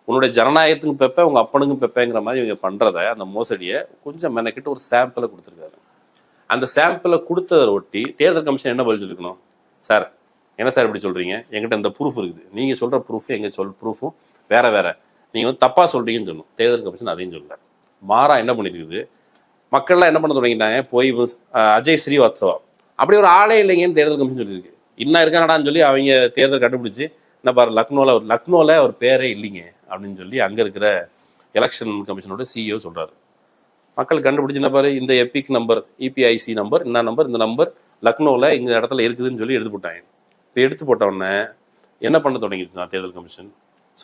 உன்னுடைய ஜனநாயகத்துக்கும் பெப்ப உங்கள் அப்பனுக்கும் பெப்பேங்கிற மாதிரி இவங்க பண்ணுறத அந்த மோசடியை கொஞ்சம் மெனக்கிட்டு ஒரு சாம்பிளை கொடுத்துருக்காரு. அந்த சாம்பிளை கொடுத்ததை ஒட்டி தேர்தல் கமிஷன் என்ன பதில் சொல்லிருக்கணும்? சார் என்ன சார் இப்படி சொல்கிறீங்க என்கிட்ட இந்த ப்ரூஃப் இருக்குது. நீங்கள் சொல்கிற ப்ரூஃப் எங்கள் சொல் ப்ரூஃபும் வேற வேற. நீங்கள் வந்து தப்பாக சொல்கிறீங்கன்னு சொல்லணும். தேர்தல் கமிஷன் அதையும் சொல்லல. மாறா என்ன பண்ணியிருக்குது மக்கள்லாம் என்ன பண்ண தொடங்கிட்டாங்க? போய் அஜய் ஸ்ரீவாத்சவா அப்படி ஒரு ஆளே இல்லைங்கன்னு தேர்தல் கமிஷன் சொல்லியிருக்கு. இன்னும் இருக்காங்கடான்னு சொல்லி அவங்க தேர்தல் கண்டுபிடிச்சு என்ன பாரு லக்னோவில் ஒரு லக்னோவில் ஒரு பேரே இல்லைங்க. அப்படின்னு சொல்லி அங்கே இருக்கிற எலெக்ஷன் கமிஷனோட சிஇஓ சொல்கிறாரு மக்கள் கண்டுபிடிச்சு என்ன பாரு இந்த எபிக் நம்பர் இபிஐசி நம்பர் என்ன நம்பர் இந்த நம்பர் லக்னோவில் இந்த இடத்துல இருக்குதுன்னு சொல்லி எடுத்து போட்டாங்க. இதை எடுத்து போட்ட உடனே என்ன பண்ண தொடங்கிட்டு தேர்தல் கமிஷன்.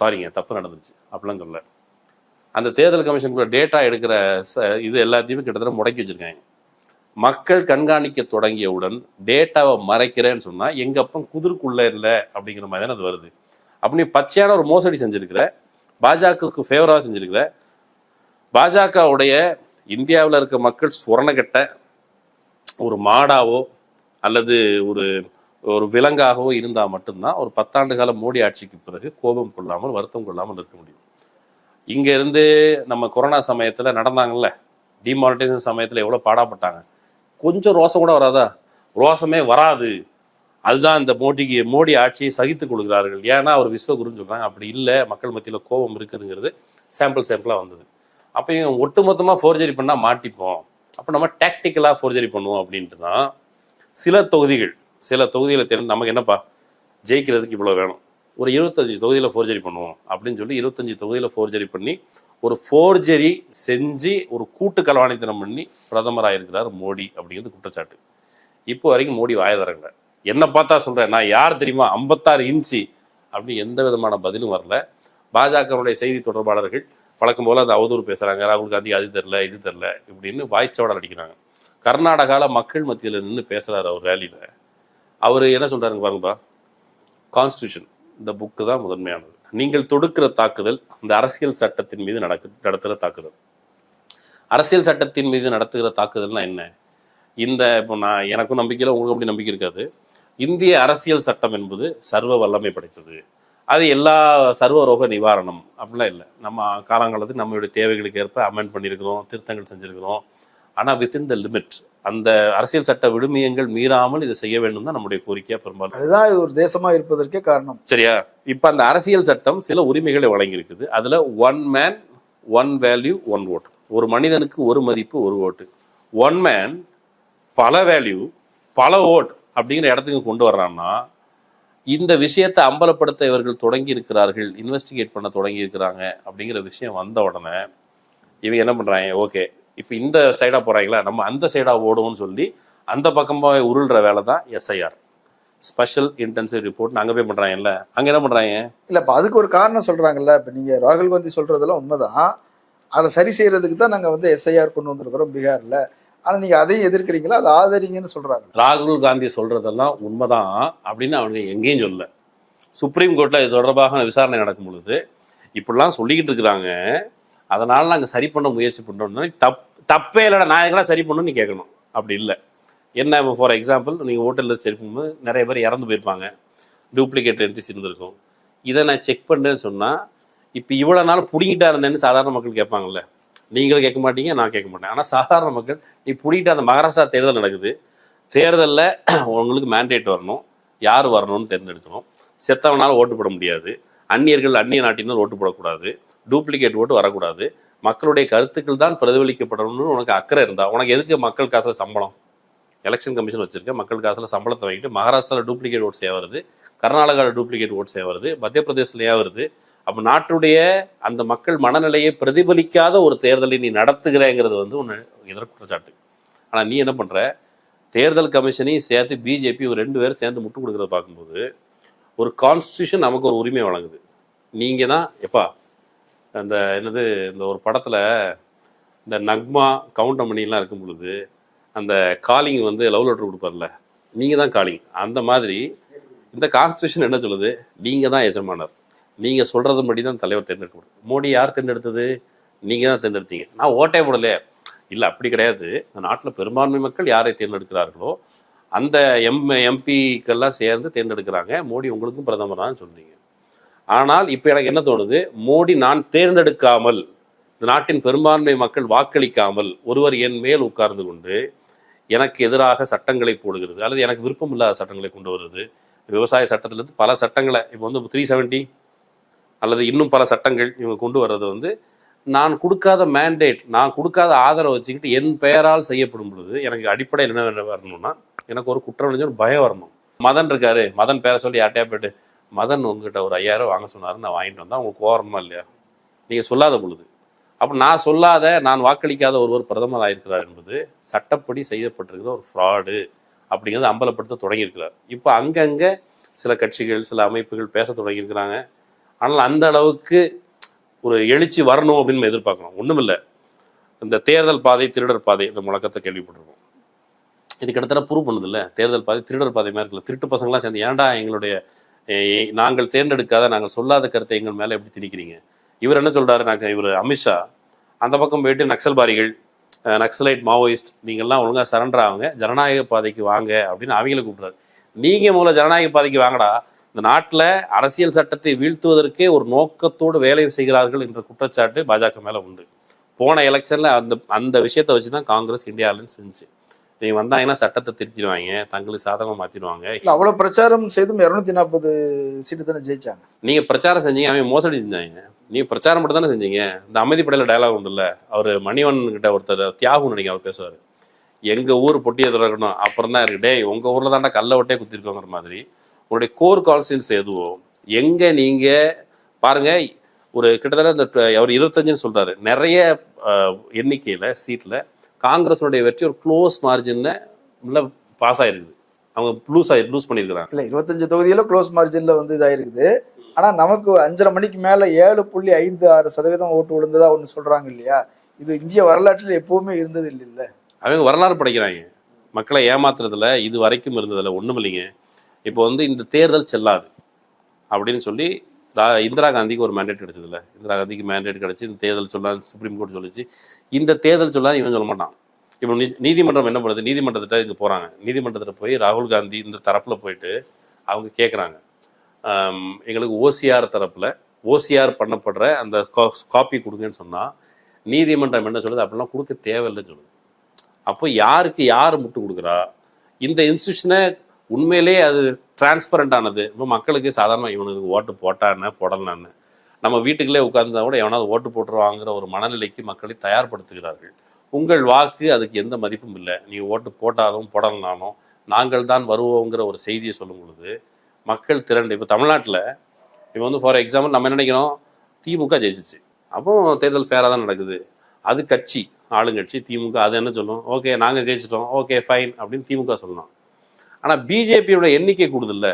சாரிங்க தப்பு நடந்துச்சு அப்படிலாம் சொல்ல அந்த தேர்தல் கமிஷனுக்குள்ள டேட்டா எடுக்கிற ச- இது எல்லாத்தையுமே கிட்டத்தட்ட முடக்கி வச்சுருக்காங்க. மக்கள் கண்காணிக்க தொடங்கியவுடன் டேட்டாவை மறைக்கிறேன்னு சொன்னால் எங்கள் அப்பம் குதிர்க்குள்ளே இல்லை அப்படிங்கிற மாதிரி தானே அது வருது. அப்படி பச்சையான ஒரு மோசடி செஞ்சுருக்கிற. பாஜகவுக்கு ஃபேவராக செஞ்சுருக்கிற. பாஜகவுடைய இந்தியாவில் இருக்க மக்கள் சுரணக்கட்ட ஒரு மாடாவோ அல்லது ஒரு ஒரு விலங்காகவோ இருந்தால் மட்டும்தான் ஒரு பத்தாண்டு கால மோடி ஆட்சிக்கு பிறகு கோபம் கொள்ளாமல் வருத்தம் கொள்ளாமல் இருக்க முடியும். இங்கேருந்து நம்ம கொரோனா சமயத்தில் நடந்தாங்கல்ல டிமானிட்டைசேஷன் சமயத்தில் எவ்வளோ பாடாப்பட்டாங்க. கொஞ்சம் ரோசம் கூட வராதா? ரோசமே வராது. அதுதான் இந்த மோடிக்கு மோடி ஆட்சியை சகித்துக் கொள்கிறார்கள். ஏன்னா அவர் விஸ்வகுருன்னு சொல்கிறாங்க அப்படி இல்லை மக்கள் மத்தியில் கோபம் இருக்குதுங்கிறது சாம்பிள் சாம்பிளாக வந்தது. அப்போ இவங்க ஒட்டுமொத்தமா ஃபோர்ஜரி பண்ணால் மாட்டிப்போம். அப்போ நம்ம டாக்டிக்கலாக ஃபோர்ஜரி பண்ணுவோம் அப்படின்ட்டு தான் சில தொகுதிகள் சில தொகுதியில் தெரிஞ்சு நமக்கு என்னப்பா ஜெயிக்கிறதுக்கு இவ்வளோ வேணும். ஒரு இருபத்தஞ்சி தொகுதியில் ஃபோர்ஜரி பண்ணுவோம் அப்படின்னு சொல்லி இருபத்தஞ்சி தொகுதியில் ஃபோர்ஜரி பண்ணி ஒரு ஃபோர்ஜரி செஞ்சு ஒரு கூட்டு கலவாணித்தனம் பண்ணி பிரதமராக இருக்கிறார் மோடி அப்படிங்கிறது குற்றச்சாட்டு. இப்போ வரைக்கும் மோடி வாய என்னை என்ன பார்த்தா சொல்கிறேன் நான் யார் தெரியுமா ஐம்பத்தாறு இன்ச்சு அப்படின்னு எந்த விதமான பதிலும் வரல. பாஜகவுடைய செய்தி தொடர்பாளர்கள் வழக்கம் போல் அந்த அவதூறு பேசுகிறாங்க ராகுல் காந்தி அது தெரில இது தெரில இப்படின்னு வாய்ச்சோட அடிக்கிறாங்க. கர்நாடகாவில் மக்கள் மத்தியில் நின்று பேசுகிறார் அவர் ரேலியில் அவர் என்ன சொல்றாருங்க பாருங்கப்பா. கான்ஸ்டியூஷன் இந்த புக்கு தான் முதன்மையானது. நீங்கள் தொடுக்கிற தாக்குதல் இந்த அரசியல் சட்டத்தின் மீது நடக்கு நடத்துகிற தாக்குதல். அரசியல் சட்டத்தின் மீது நடத்துகிற தாக்குதல்னா என்ன? இந்த இப்போ நான் எனக்கும் நம்பிக்கையில் உங்களுக்கு அப்படி நம்பிக்கை இருக்காது. இந்திய அரசியல் சட்டம் என்பது சர்வ வல்லமை படைத்தது. அது எல்லா சர்வரோக நிவாரணம் அப்படிலாம் இல்லை. நம்ம காலங்காலத்துக்கு நம்மளுடைய தேவைகளுக்கு ஏற்ப அமெண்ட் பண்ணியிருக்கிறோம் திருத்தங்கள் செஞ்சுருக்கிறோம். ஆனால் வித்தின் த லிமிட் அந்த அரசியல் சட்ட விடுமியங்கள் மீறாமல் இதை செய்ய வேண்டும் தான் நம்முடைய கோரிக்கையா பெரும்பாலும். அதுதான் இது ஒரு தேசமா இருப்பதற்கே காரணம். சரியா? இப்ப அந்த அரசியல் சட்டம் சில உரிமைகளை வழங்கி இருக்குது அதுல one man one value one vote ஒரு மனிதனுக்கு ஒரு மதிப்பு ஒரு ஓட்டு ஒன் மேன் பல வேல்யூ பல ஓட் அப்படிங்கிற இடத்துக்கு கொண்டு வர்றான்னா இந்த விஷயத்தை அம்பலப்படுத்த இவர்கள் தொடங்கி இருக்கிறார்கள் இன்வெஸ்டிகேட் பண்ண தொடங்கி இருக்கிறாங்க அப்படிங்கிற விஷயம் வந்த உடனே இவங்க என்ன பண்றாங்க? ஓகே இப்போ இந்த சைடா போறாங்களா? நம்ம அந்த சைடா ஓடுவோம்னு சொல்லி அந்த பக்கமா உருள்ற வேலை தான் எஸ்ஐஆர் ஸ்பெஷல் இன்டென்சிவ் ரிப்போர்ட் அங்கே போய் பண்றாங்கல்ல? அங்க என்ன பண்றாங்க? இல்ல இப்ப அதுக்கு ஒரு காரணம் சொல்றாங்கல்ல. இப்ப நீங்க ராகுல் காந்தி சொல்றதெல்லாம் உண்மைதான். அதை சரி செய்யறதுக்கு தான் நாங்க வந்து எஸ்ஐஆர் கொண்டு வந்திருக்கிறோம் பீகார்ல. ஆனா நீங்க அதையும் எதிர்க்கிறீங்களா? அதை ஆதரிங்கன்னு சொல்றாங்க. ராகுல் காந்தி சொல்றதெல்லாம் உண்மைதான் அப்படின்னு அவங்க எங்கேயும் சொல்லல. சுப்ரீம் கோர்ட்ல இது தொடர்பாக விசாரணை நடக்கும் பொழுது இப்படிலாம் சொல்லிக்கிட்டு இருக்கிறாங்க. அதனால நாங்கள் சரி பண்ண முயற்சி பண்றோம்னா தப் தப்பே இல்லைடா நான் எங்கெல்லாம் சரி பண்ணணும்னு நீ கேட்கணும். அப்படி இல்லை. என்ன ஃபார் எக்ஸாம்பிள் நீங்கள் ஹோட்டலில் சரி பண்ணும்போது நிறைய பேர் இறந்து போயிருப்பாங்க. டூப்ளிகேட் என்ட்ரிஸ் இருந்திருக்கும். இதை நான் செக் பண்ணேன்னு சொன்னால் இப்போ இவ்வளோ நாள் பிடிங்கிட்டா இருந்தேன்னு சாதாரண மக்கள் கேட்பாங்கல்ல. நீங்களும் கேட்க மாட்டீங்க நான் கேட்க மாட்டேன். ஆனால் சாதாரண மக்கள் நீ பிடிக்கிட்ட அந்த மகாராஷ்டிரா தேர்தல் நடக்குது. தேர்தலில் உங்களுக்கு மேண்டேட் வரணும். யார் வரணும்னு தேர்ந்தெடுக்கணும். செத்தவனால் ஓட்டு போட முடியாது. அந்நியர்கள் அந்நிய நாட்டின் ஓட்டு போடக்கூடாது. டூப்ளிகேட் ஓட்டு வரக்கூடாது. மக்களுடைய கருத்துக்கள் தான் பிரதிபலிக்கப்படணும்னு உனக்கு அக்கறை இருந்தால் உனக்கு எதுக்கு மக்கள் காசில் சம்பளம்? எலெக்ஷன் கமிஷன் வச்சிருக்க மக்கள் காசில் சம்பளத்தை வாங்கிட்டு மகாராஷ்டிராவில் டூப்ளிகேட் ஓட்ஸ் வருது? கர்நாடகாவில் டூப்ளிகேட் ஓட்ஸே வருது? மத்திய பிரதேசலயே வருது? அப்போ நாட்டுடைய அந்த மக்கள் மனநிலையை பிரதிபலிக்காத ஒரு தேர்தலை நீ நடத்துகிறேங்கிறது வந்து ஒன்று இதர குற்றச்சாட்டு. ஆனால் நீ என்ன பண்ணுற தேர்தல் கமிஷனையும் சேர்த்து பிஜேபி ஒரு ரெண்டு பேரும் சேர்ந்து முட்டு கொடுக்கறத பார்க்கும்போது ஒரு கான்ஸ்டியூஷன் நமக்கு ஒரு உரிமை வழங்குது. நீங்கள் தான் எப்பா அந்த என்னது இந்த ஒரு படத்தில் இந்த நக்மா கவுண்டமணிலாம் இருக்கும் பொழுது அந்த காலிங் வந்து லவ் லெட்டர் கொடுப்பார்ல. நீங்கள் தான் காலிங் அந்த மாதிரி இந்த கான்ஸ்டியூஷன் என்ன சொல்லுது? நீங்கள் தான் எஜமானர். நீங்கள் சொல்கிறது படி தான் தலைவர் தேர்ந்தெடுக்கப்படும். மோடி யார் தேர்ந்தெடுத்தது? நீங்கள் தான் தேர்ந்தெடுத்தீங்க. நான் ஓட்டே போடலையே இல்லை அப்படி கிடையாது. இந்த நாட்டில் பெரும்பான்மை மக்கள் யாரை தேர்ந்தெடுக்கிறார்களோ அந்த எம் எம்பிக்கெல்லாம் சேர்ந்து தேர்ந்தெடுக்கிறாங்க. மோடி உங்களுக்கும் பிரதமர் தான் சொன்னீங்க ஆனால் இப்போ எனக்கு என்ன தோணுது? மோடி நான் தேர்ந்தெடுக்காமல் இந்த நாட்டின் பெரும்பான்மை மக்கள் வாக்களிக்காமல் ஒருவர் என் மேல் உட்கார்ந்து கொண்டு எனக்கு எதிராக சட்டங்களை போடுகிறது அல்லது எனக்கு விருப்பம் இல்லாத சட்டங்களை கொண்டு வருது விவசாய சட்டத்திலிருந்து பல சட்டங்களை இப்போ வந்து த்ரீ செவன்ட்டி அல்லது இன்னும் பல சட்டங்கள் இவங்க கொண்டு வர்றது வந்து நான் கொடுக்காத மேண்டேட் நான் கொடுக்காத ஆதரவை வச்சுக்கிட்டு என் பெயரால் செய்யப்படும் பொழுது எனக்கு அடிப்படையில் என்ன வரணும்னா எனக்கு ஒரு குற்றம் ஒரு பயம் வரணும். மதன் இருக்காரு மதன் பேரை சொல்லி யார்ட்டையா போயிட்டு மதன் உங்ககிட்ட ஒரு ஐயாயிரம் வாங்க சொன்னார் நான் வாங்கிட்டு வந்தேன் உங்களுக்கு ஓரமா இல்லையா? நீங்க சொல்லாத பொழுது. அப்போ நான் சொல்லாத நான் வாக்களிக்காத ஒருவர் பிரதமர் ஆயிருக்கிறார் என்பது சட்டப்படி செய்யப்பட்டிருக்கிற ஒரு ஃப்ராடு அப்படிங்கிறத அம்பலப்படுத்த தொடங்கியிருக்கிறார். இப்போ அங்கங்க சில கட்சிகள் சில அமைப்புகள் பேச தொடங்கியிருக்கிறாங்க. ஆனால் அந்த அளவுக்கு ஒரு எழுச்சி வரணும் அப்படின்னு நம்ம எதிர்பார்க்கணும் இல்லை இந்த தேர்தல் பாதை திருடர் பாதை இந்த முழக்கத்தை கேள்விப்பட்டிருக்கோம். இது கிட்டத்தட்ட ப்ரூவ் பண்ணுதில்ல? தேர்தல் பாதை திருடர் பாதை மாதிரி இருக்குல்ல. திருட்டு பசங்களாம் சேர்ந்து ஏன்டா எங்களுடைய நாங்கள் தேர்ந்தெடுக்காத நாங்கள் சொல்லாத கருத்தை எங்கள் மேலே எப்படி திணிக்கிறீங்க? இவர் என்ன சொல்கிறாரு நாங்கள் இவர் அமித்ஷா அந்த பக்கம் போயிட்டு நக்சல்பாரிகள் நக்சலைட் மாவோயிஸ்ட் நீங்கள்லாம் ஒழுங்காக சரண்டர் ஆகுங்க. ஜனநாயக பாதைக்கு வாங்க அப்படின்னு அவங்கள கூப்பிடுறாரு. நீங்கள் முதல்ல ஜனநாயக பாதைக்கு வாங்கடா. இந்த நாட்டில் அரசியல் சட்டத்தை வீழ்த்துவதற்கே ஒரு நோக்கத்தோடு வேலை செய்கிறார்கள் என்ற குற்றச்சாட்டு பாஜக மேலே உண்டு. போன எலெக்ஷனில் அந்த அந்த விஷயத்தை வச்சு தான் காங்கிரஸ் இந்தியா அலைன்ஸ் இவங்க வந்தாங்கன்னா சட்டத்தை திருத்திடுவாங்க தங்களுக்கு சாதகமாக மாத்திடுவாங்க. இல்ல அவ்வளவு பிரச்சாரம் செய்தும் இருநூத்தி நாற்பது சீட்டு தானே ஜெயிச்சாங்க. நீங்க பிரச்சாரம் செஞ்சீங்க அவன் மோசடி செஞ்சாங்க. நீங்க பிரச்சாரம் மட்டும் தானே செஞ்சீங்க. இந்த அமைதி படையில டயலாக் உண்டுல்ல அவர் மணிவன் கிட்ட ஒருத்தர் தியாகு நினைக்க அவர் பேசுவார். எங்க ஊர் பொட்டியை திறக்கணும் அப்புறம் தான் இருக்கு. டேய் உங்க ஊர்ல தாண்டா கல்ல விட்டே குத்திருக்கோங்கிற மாதிரி உங்களுடைய கோர் கான்ஸ்டியன்ஸ் எதுவோ எங்க நீங்க பாருங்க ஒரு கிட்டத்தட்ட இந்த ட- அவர் இருபத்தஞ்சுன்னு சொல்றாரு. நிறைய எண்ணிக்கையில சீட்ல காங்கிரஸுடைய வெற்றி ஒரு க்ளோஸ் மார்ஜின்ல பாஸ் ஆயிருக்குது. அவங்க லூஸ் ஆகி லூஸ் பண்ணியிருக்கிறாங்க. இல்ல இருபத்தஞ்சு தொகுதியில க்ளோஸ் மார்ஜின்ல வந்து இதாயிருக்குது. ஆனா நமக்கு அஞ்சரை மணிக்கு மேல ஏழு புள்ளி ஐந்து ஆறு சதவீதம் ஓட்டு விழுந்ததா ஒண்ணு சொல்றாங்க இல்லையா? இது இந்திய வரலாற்றில் எப்பவுமே இருந்தது இல்ல அவங்க வரலாறு படைக்கிறாங்க. மக்களை ஏமாத்துறதுல இது வரைக்கும் இருந்ததுல ஒண்ணும் இல்லைங்க. இப்போ வந்து இந்த தேர்தல் செல்லாது. அப்படின்னு சொல்லி இந்திரா காந்திக்கு ஒரு மேண்டேட் கிடைச்சதுல. இந்திரா காந்திக்கு மேண்டேட் கிடைச்சு இந்த தேர்தல் சொல்லாது சுப்ரீம் கோர்ட் சொல்லிச்சு. இந்த தேர்தல் சொல்லாது இவன் சொல்ல மாட்டான். இப்போ நீ- நீதிமன்றம் என்ன பண்ணுது? நீதிமன்றத்திட்ட இங்கே போகிறாங்க நீதிமன்றத்தில் போய் ராகுல் காந்தி இந்த தரப்பில் போயிட்டு அவங்க கேட்குறாங்க எங்களுக்கு ஓசிஆர் தரப்பில் ஓசிஆர் பண்ணப்படுற அந்த காப்பி கொடுங்கன்னு சொன்னால் நீதிமன்றம் என்ன சொல்லுது? அப்படிலாம் கொடுக்க தேவையில்லைன்னு சொல்லுது. அப்போ யாருக்கு யார் முட்டு கொடுக்குறா? இந்த இன்ஸ்டியூஷனை உண்மையிலே அது டிரான்ஸ்பரண்ட் ஆனது. இப்போ மக்களுக்கு சாதாரணமாக இவனுக்கு ஓட்டு போட்டான்னு போடலான்னு. நம்ம வீட்டுக்குள்ளே உட்கார்ந்தா கூட எவனாவது ஓட்டு போட்டுருவாங்கிற ஒரு மனநிலைக்கு மக்களை தயார்படுத்துகிறார்கள். உங்கள் வாக்கு அதுக்கு எந்த மதிப்பும் இல்லை. நீ ஓட்டு போட்டாலும் போடலனாலும் நாங்கள் தான் வருவோங்கிற ஒரு செய்தியை சொல்லும் பொழுது மக்கள் திரண்டு இப்போ தமிழ்நாட்டில் இப்போ வந்து ஃபார் எக்ஸாம்பிள் நம்ம என்ன நினைக்கிறோம்? திமுக ஜெயிச்சிச்சு. அப்போ தேர்தல் ஃபேராக தான் நடக்குது. அது கட்சி ஆளுங்கட்சி திமுக அது என்ன சொல்லும்? ஓகே நாங்கள் ஜெயிச்சிட்டோம். ஓகே ஃபைன் அப்படின்னு திமுக சொல்லணும் ஆனால் பிஜேபியோட எண்ணிக்கை கூடுதல்ல.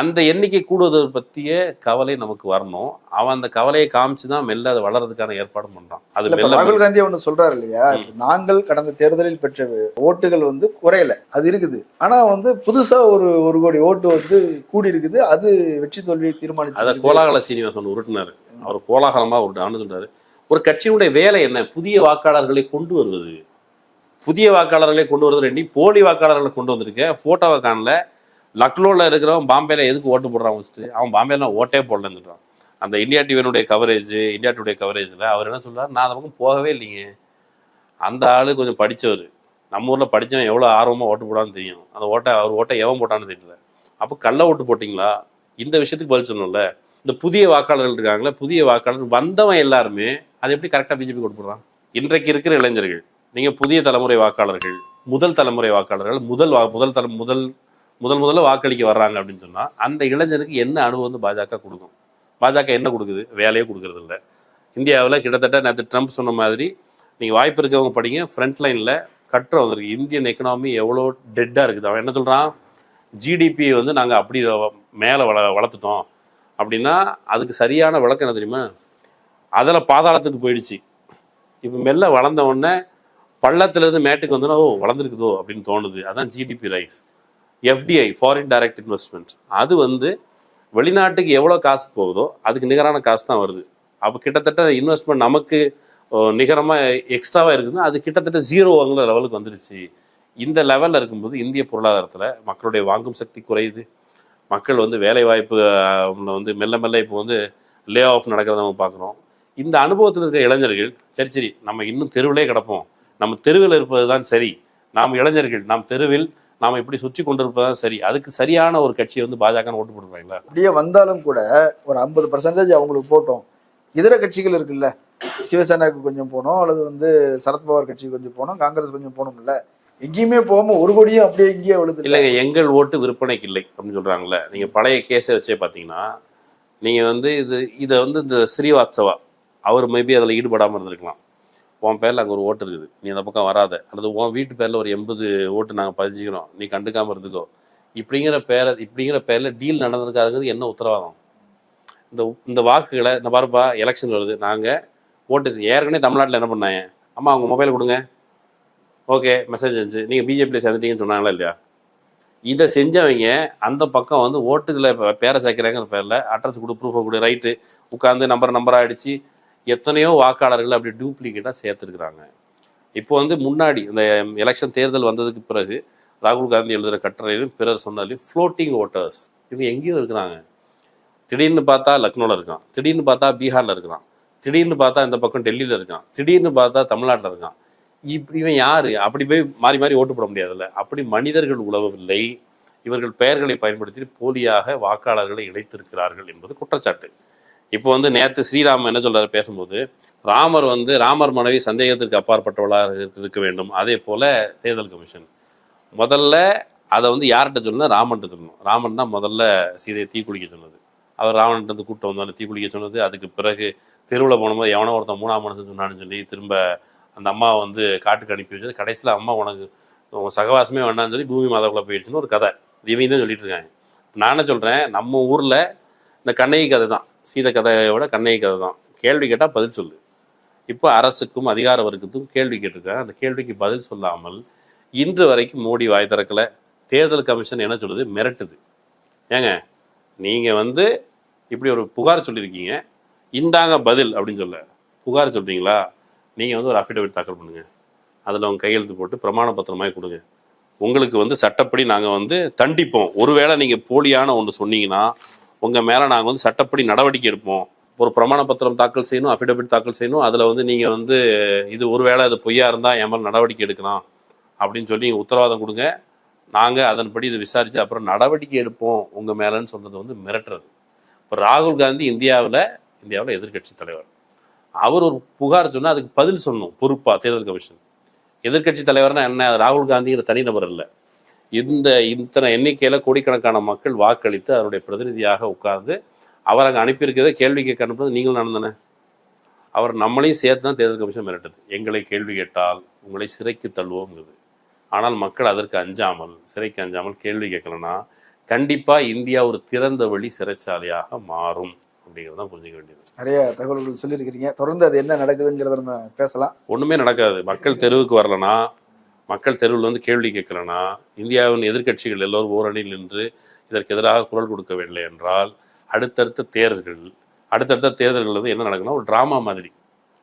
அந்த எண்ணிக்கை கூடுவதை பற்றிய கவலை நமக்கு வரணும். அவன் அந்த கவலையை காமிச்சு தான் மெல்ல அது வளர்றதுக்கான ஏற்பாடு பண்ணுறான் அது ராகுல் காந்தி ஒண்ணு சொல்றாரு இல்லையா? நாங்கள் கடந்த தேர்தலில் பெற்ற ஓட்டுகள் வந்து குறையல. அது இருக்குது. ஆனா வந்து புதுசா ஒரு ஒரு கோடி ஓட்டு வந்து கூடி இருக்குது அது வெற்றி தோல்வியை அதை தீர்மானிச்சு கோலாகல சீனிவாசன் உருட்டினாரு. அவர் கோலாகலமா உருட்டு சொல்றாரு ஒரு கட்சியினுடைய வேலை என்ன? புதிய வாக்காளர்களை கொண்டு வருவது. புதிய வாக்காளர்களை கொண்டு வரது ரெண்டி போலி வாக்காளர்களை கொண்டு வந்திருக்கேன். ஃபோட்டோவை காணல. லக்னோவில் இருக்கிறவன் பாம்பேல எதுக்கு ஓட்டு போடுறான் ஃபஸ்ட்டு அவன் பாம்பேல ஓட்டே போடலன்னுட்டான் அந்த இந்தியா டிவியனுடைய கவரேஜ் இந்தியா டுடே கவரேஜில் அவர் என்ன சொல்றாரு? நான் அந்த பக்கம் போகவே இல்லைங்க. அந்த ஆள் கொஞ்சம் படித்தவர் நம்ம ஊரில் படித்தவன் எவ்வளோ ஆர்வமாக ஓட்டு போடான்னு தெரியும். அந்த ஓட்டை அவர் ஓட்டை எவன் போட்டான்னு தெரியல. அப்போ கள்ள ஓட்டு போட்டிங்களா? இந்த விஷயத்துக்கு பதில் சொல்லணும்ல. இந்த புதிய வாக்காளர்கள் இருக்காங்களே புதிய வாக்காளர் வந்தவன் எல்லாருமே அது எப்படி கரெக்டாக பிஜேபி ஓட்டு இன்றைக்கு இருக்கிற இளைஞர்கள். நீங்கள் புதிய தலைமுறை வாக்காளர்கள் முதல் தலைமுறை வாக்காளர்கள் முதல் வா- முதல் தலை முதல் முதல் முதல்ல வாக்களிக்க வர்றாங்க அப்படின்னு சொன்னால் அந்த இளைஞனுக்கு என்ன அனுபவம் வந்து பாஜக கொடுக்கும்? பாஜக என்ன கொடுக்குது? வேலையே கொடுக்கறது இல்லை. இந்தியாவில் கிட்டத்தட்ட நேற்று ட்ரம்ப் சொன்ன மாதிரி நீங்கள் வாய்ப்பு இருக்கவங்க படிங்க ஃப்ரண்ட் லைனில் கட்டுற வந்திருக்கு இந்தியன் எக்கனாமி எவ்வளோ டெட்டாக இருக்குது. அவன் என்ன சொல்கிறான் ஜிடிபி வந்து நாங்கள் அப்படி மேலே வள வளர்த்துட்டோம். அப்படின்னா அதுக்கு சரியான விளக்கம் என்ன தெரியுமா? அதில் பாதாளத்துக்கு போயிடுச்சு. இப்போ மெல்ல வளர்ந்த உடனே பள்ளத்துலேருந்து மேட்டுக்கு வந்தோன்னா ஓ வளர்ந்துருக்குதோ அப்படின்னு தோணுது. அதான் GDP rise FDI foreign direct investment அது வந்து வெளிநாட்டுக்கு எவ்வளோ காசு போகுதோ அதுக்கு நிகரான காசு தான் வருது. அப்போ கிட்டத்தட்ட இன்வெஸ்ட்மெண்ட் நமக்கு நிகரமாக எக்ஸ்ட்ராவாக இருக்குதுன்னா அது கிட்டத்தட்ட ஜீரோங்கிற லெவலுக்கு வந்துடுச்சு இந்த லெவலில் இருக்கும்போது இந்திய பொருளாதாரத்தில் மக்களுடைய வாங்கும் சக்தி குறையுது. மக்கள் வந்து வேலை வாய்ப்பு வந்து மெல்ல மெல்ல இப்போ வந்து லே ஆஃப் நடக்கிறத நம்ம பார்க்குறோம். இந்த அனுபவத்தில் இருக்கிற இளைஞர்கள் சரி சரி நம்ம இன்னும் தெருவிலே கிடப்போம். நம்ம தெருவில் இருப்பது தான் சரி. நாம் இளைஞர்கள் நாம் தெருவில் நாம் இப்படி சுற்றி கொண்டிருப்பது தான் சரி. அதுக்கு சரியான ஒரு கட்சியை வந்து பாஜக ஓட்டு போட்டுருப்பாங்களா அப்படியே வந்தாலும் கூட ஒரு ஐம்பது பர்சன்டேஜ் அவங்களுக்கு போட்டோம். இதர கட்சிகள் இருக்குல்ல சிவசேனாக்கு கொஞ்சம் போனோம் அல்லது வந்து சரத்பவார் கட்சிக்கு கொஞ்சம் போனோம் காங்கிரஸ் கொஞ்சம் போனோம்ல. எங்கேயுமே போகாம ஒரு கோடியும் அப்படியே இங்கேயே விழுது இல்லைங்க எங்கள் ஓட்டு விற்பனைக்கு இல்லை அப்படின்னு சொல்றாங்கல்ல. நீங்க பழைய கேஸை வச்சே பார்த்தீங்கன்னா நீங்க வந்து இது இதை வந்து இந்த ஸ்ரீவாத்சவா அவர் மேபி அதில் ஈடுபடாமல் இருந்திருக்கலாம். உன் பேரில் அங்கே ஒரு ஓட்டு இருக்குது. நீ அந்த பக்கம் வராத. அல்லது உன் வீட்டு பேரில் ஒரு எண்பது ஓட்டு நாங்கள் பதிஞ்சுக்கிறோம். நீ கண்டுக்காமல் இருந்துக்கோ. இப்படிங்கிற பேரை இப்படிங்கிற பேரில் டீல் நடந்திருக்காதுங்கிறது என்ன உத்தரவாதம்? இந்த இந்த வாக்குகளை இந்த பாருப்பா எலெக்ஷன் வருது. நாங்கள் ஓட்டு ஏற்கனவே தமிழ்நாட்டில் என்ன பண்ணாங்க? அம்மா அவங்க மொபைல் கொடுங்க. ஓகே மெசேஜ் இருந்துச்சு நீங்கள் பிஜேபியில் சேர்ந்துட்டீங்கன்னு சொன்னாங்களா இல்லையா? இதை செஞ்சவங்க அந்த பக்கம் வந்து ஓட்டுகளை பேரை சேர்க்குறாங்கிற பேரில் அட்ரஸ் கொடு ப்ரூஃபை கொடு ரைட்டு உட்காந்து நம்பர் நம்பராக அடித்து எத்தனையோ வாக்காளர்கள் அப்படி டூப்ளிகேட்டாக சேர்த்துருக்குறாங்க. இப்போ வந்து முன்னாடி இந்த எலெக்ஷன் தேர்தல் வந்ததுக்கு பிறகு ராகுல் காந்தி எழுதுகிற கட்டுரையிலும் பிறர் சொன்னாலையும் ஃப்ளோட்டிங் ஓட்டர்ஸ் இவங்க எங்கேயும் இருக்கிறாங்க. திடீர்னு பார்த்தா லக்னோவில் இருக்கான். திடீர்னு பார்த்தா பீகாரில் இருக்கிறான் திடீர்னு பார்த்தா இந்த பக்கம் டெல்லியில் இருக்கான். திடீர்னு பார்த்தா தமிழ்நாட்டில் இருக்கான். இப்படி இவன் யார்? அப்படி போய் மாறி மாறி ஓட்டு போட முடியாதுல்ல. அப்படி மனிதர்கள் உழவவில்லை இவர்கள் பெயர்களை பயன்படுத்தி போலியாக வாக்காளர்களை இணைத்திருக்கிறார்கள் என்பது குற்றச்சாட்டு. இப்போ வந்து நேற்று ஸ்ரீராம் என்ன சொல்றாரு பேசும்போது ராமர் வந்து ராமர் மனைவி சந்தேகத்திற்கு அப்பாற்பட்டவளாக இருக்க- வேண்டும். அதே போல தேர்தல் கமிஷன். முதல்ல அதை வந்து யார்கிட்ட சொல்லணும் ராமன்ட்ட சொல்லணும். ராமன் தான் முதல்ல சீதையை தீக்குளிக்க சொன்னது. அவர் ராவணன்ட்டு வந்து கூட்டம் வந்தானு தீ குளிக்க சொன்னது. அதுக்கு பிறகு தெருவில் போனபோது எவனோ ஒருத்தன் மூணாம் மனசு சொன்னான்னு சொல்லி திரும்ப அந்த அம்மா வந்து காட்டுக்கு அனுப்பி வச்சது. கடைசியில் அம்மா உனக்கு சகவாசமே வேண்டாம்னு சொல்லி பூமி மாதாக்குள்ள போயிடுச்சுன்னு ஒரு கதை. இவங்க தான் சொல்லிட்டு இருக்காங்க. நான் என்ன சொல்கிறேன் நம்ம ஊரில் இந்த கண்ணகி கதை தான் சீதை கதையோட கண்ணகி கதை தான். கேள்வி கேட்டால் பதில் சொல்லு. இப்போ அரசுக்கும் அதிகார வர்க்கத்துக்கும் கேள்வி கேட்டிருக்காங்க அந்த கேள்விக்கு பதில் சொல்லாமல் இன்று வரைக்கும் மோடி வாய் திறக்கல. தேர்தல் கமிஷன் என்ன சொல்லுது? மிரட்டுது. ஏங்க நீங்கள் வந்து இப்படி ஒரு புகார் சொல்லியிருக்கீங்க. இந்தாங்க பதில் அப்படின்னு சொல்ல. புகார் சொல்கிறீங்களா நீங்கள் வந்து ஒரு அஃபிடவிட் தாக்கல் பண்ணுங்கள் அதில் அவங்க கையெழுத்து போட்டு பிரமாண பத்திரமாய் கொடுங்க. உங்களுக்கு வந்து சட்டப்படி நாங்கள் வந்து தண்டிப்போம். ஒருவேளை நீங்கள் போலியான ஒன்று சொன்னீங்கன்னா உங்கள் மேலே நாங்கள் வந்து சட்டப்படி நடவடிக்கை எடுப்போம். ஒரு பிரமாண பத்திரம் தாக்கல் செய்யணும் அஃபிடவிட் தாக்கல் செய்யணும். அதில் வந்து நீங்கள் வந்து இது ஒருவேளை அது பொய்யா இருந்தால் என் மேலே நடவடிக்கை எடுக்கலாம். அப்படின்னு சொல்லி உத்தரவாதம் கொடுங்க. நாங்கள் அதன்படி இதை விசாரித்து அப்புறம் நடவடிக்கை எடுப்போம். உங்கள் மேலேன்னு சொன்னது வந்து மிரட்டுறது. இப்போ ராகுல் காந்தி இந்தியாவில் இந்தியாவில் எதிர்க்கட்சி தலைவர். அவர் ஒரு புகார் சொன்னால் அதுக்கு பதில் சொல்லணும். பொறுப்பா தேர்தல் கமிஷன். எதிர்க்கட்சி தலைவர்னா என்ன? ராகுல் காந்திங்கிற தனிநபர் இல்லை இந்த இத்தனை எண்ணிக்கையில் கோடிக்கணக்கான மக்கள் வாக்களித்து அவருடைய பிரதிநிதியாக உட்கார்ந்து அவர் அங்கே அனுப்பியிருக்கிறத கேள்வி கேட்க அனுப்புறது நீங்களும் நடந்தன அவர் நம்மளையும் சேர்த்து தான் தேர்தல் கமிஷன் மிரட்டுது. எங்களை கேள்வி கேட்டால் உங்களை சிறைக்கு தள்ளுவோங்கிறது. ஆனால் மக்கள் அதற்கு அஞ்சாமல் சிறைக்கு அஞ்சாமல் கேள்வி கேட்கலன்னா கண்டிப்பா இந்தியா ஒரு திறந்த வழி சிறைச்சாலையாக மாறும் அப்படிங்கிறத புரிஞ்சுக்க வேண்டியது. நிறைய தகவல்கள் சொல்லியிருக்கிறீங்க. தொடர்ந்து அது என்ன நடக்குதுங்கிறத நம்ம பேசலாம். ஒண்ணுமே நடக்காது. மக்கள் தெருவுக்கு வரலனா மக்கள் தெருவில் வந்து கேள்வி கேட்குறேன்னா இந்தியாவின் எதிர்க்கட்சிகள் எல்லோரும் ஓரணியில் நின்று இதற்கு எதிராக குரல் கொடுக்கவில்லை என்றால் அடுத்தடுத்த தேர்தல்கள் அடுத்தடுத்த தேர்தல்கள் வந்து என்ன நடக்குன்னா ஒரு ட்ராமா மாதிரி.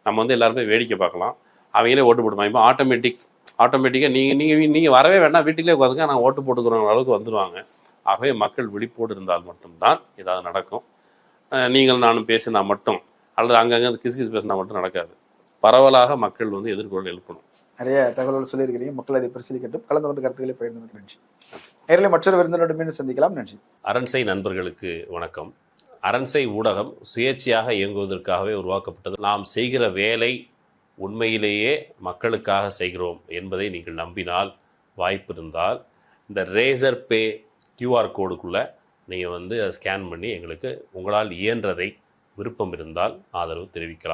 நம்ம வந்து எல்லாருமே வேடிக்கை பார்க்கலாம். அவங்களே ஓட்டு போடுவாங்க இப்போ ஆட்டோமேட்டிக் ஆட்டோமேட்டிக்காக நீங்கள் நீங்கள் நீங்கள் வரவே வேண்டாம். வீட்டிலே உட்காந்துங்க நாங்கள் ஓட்டு போட்டுக்கிறோம் அளவுக்கு வந்துடுவாங்க ஆகவே மக்கள் விழிப்போடு இருந்தால் மட்டும்தான் ஏதாவது நடக்கும். நீங்கள் நானும் பேசினா மட்டும் அல்லது அங்கங்கே கிசு கிசு பேசினா மட்டும் நடக்காது. பரவலாக மக்கள் வந்து எதிர்கொள்ள எழுப்பணும். நிறைய தகவல்கள் சொல்லியிருக்கிறீங்க. மக்கள் அதை பரிசீலிக்கட்டும். கலந்து கொண்டு கருத்துக்களை பகிர்ந்து நன்றி. நேரில் மற்றொரு விருந்தினோடு மீண்டும் சந்திக்கலாம். நன்றி. அரண்சை நண்பர்களுக்கு வணக்கம். அரண்சை ஊடகம் சுயேட்சையாக இயங்குவதற்காகவே உருவாக்கப்பட்டது. நாம் செய்கிற வேலை உண்மையிலேயே மக்களுக்காக செய்கிறோம் என்பதை நீங்கள் நம்பினால் வாய்ப்பு இருந்தால் இந்த ரேசர் பே கியூஆர் கோடுக்குள்ளே நீங்கள் வந்து அதை ஸ்கேன் பண்ணி எங்களுக்கு உங்களால் இயன்றதை விருப்பம் இருந்தால் ஆதரவு தெரிவிக்கலாம்.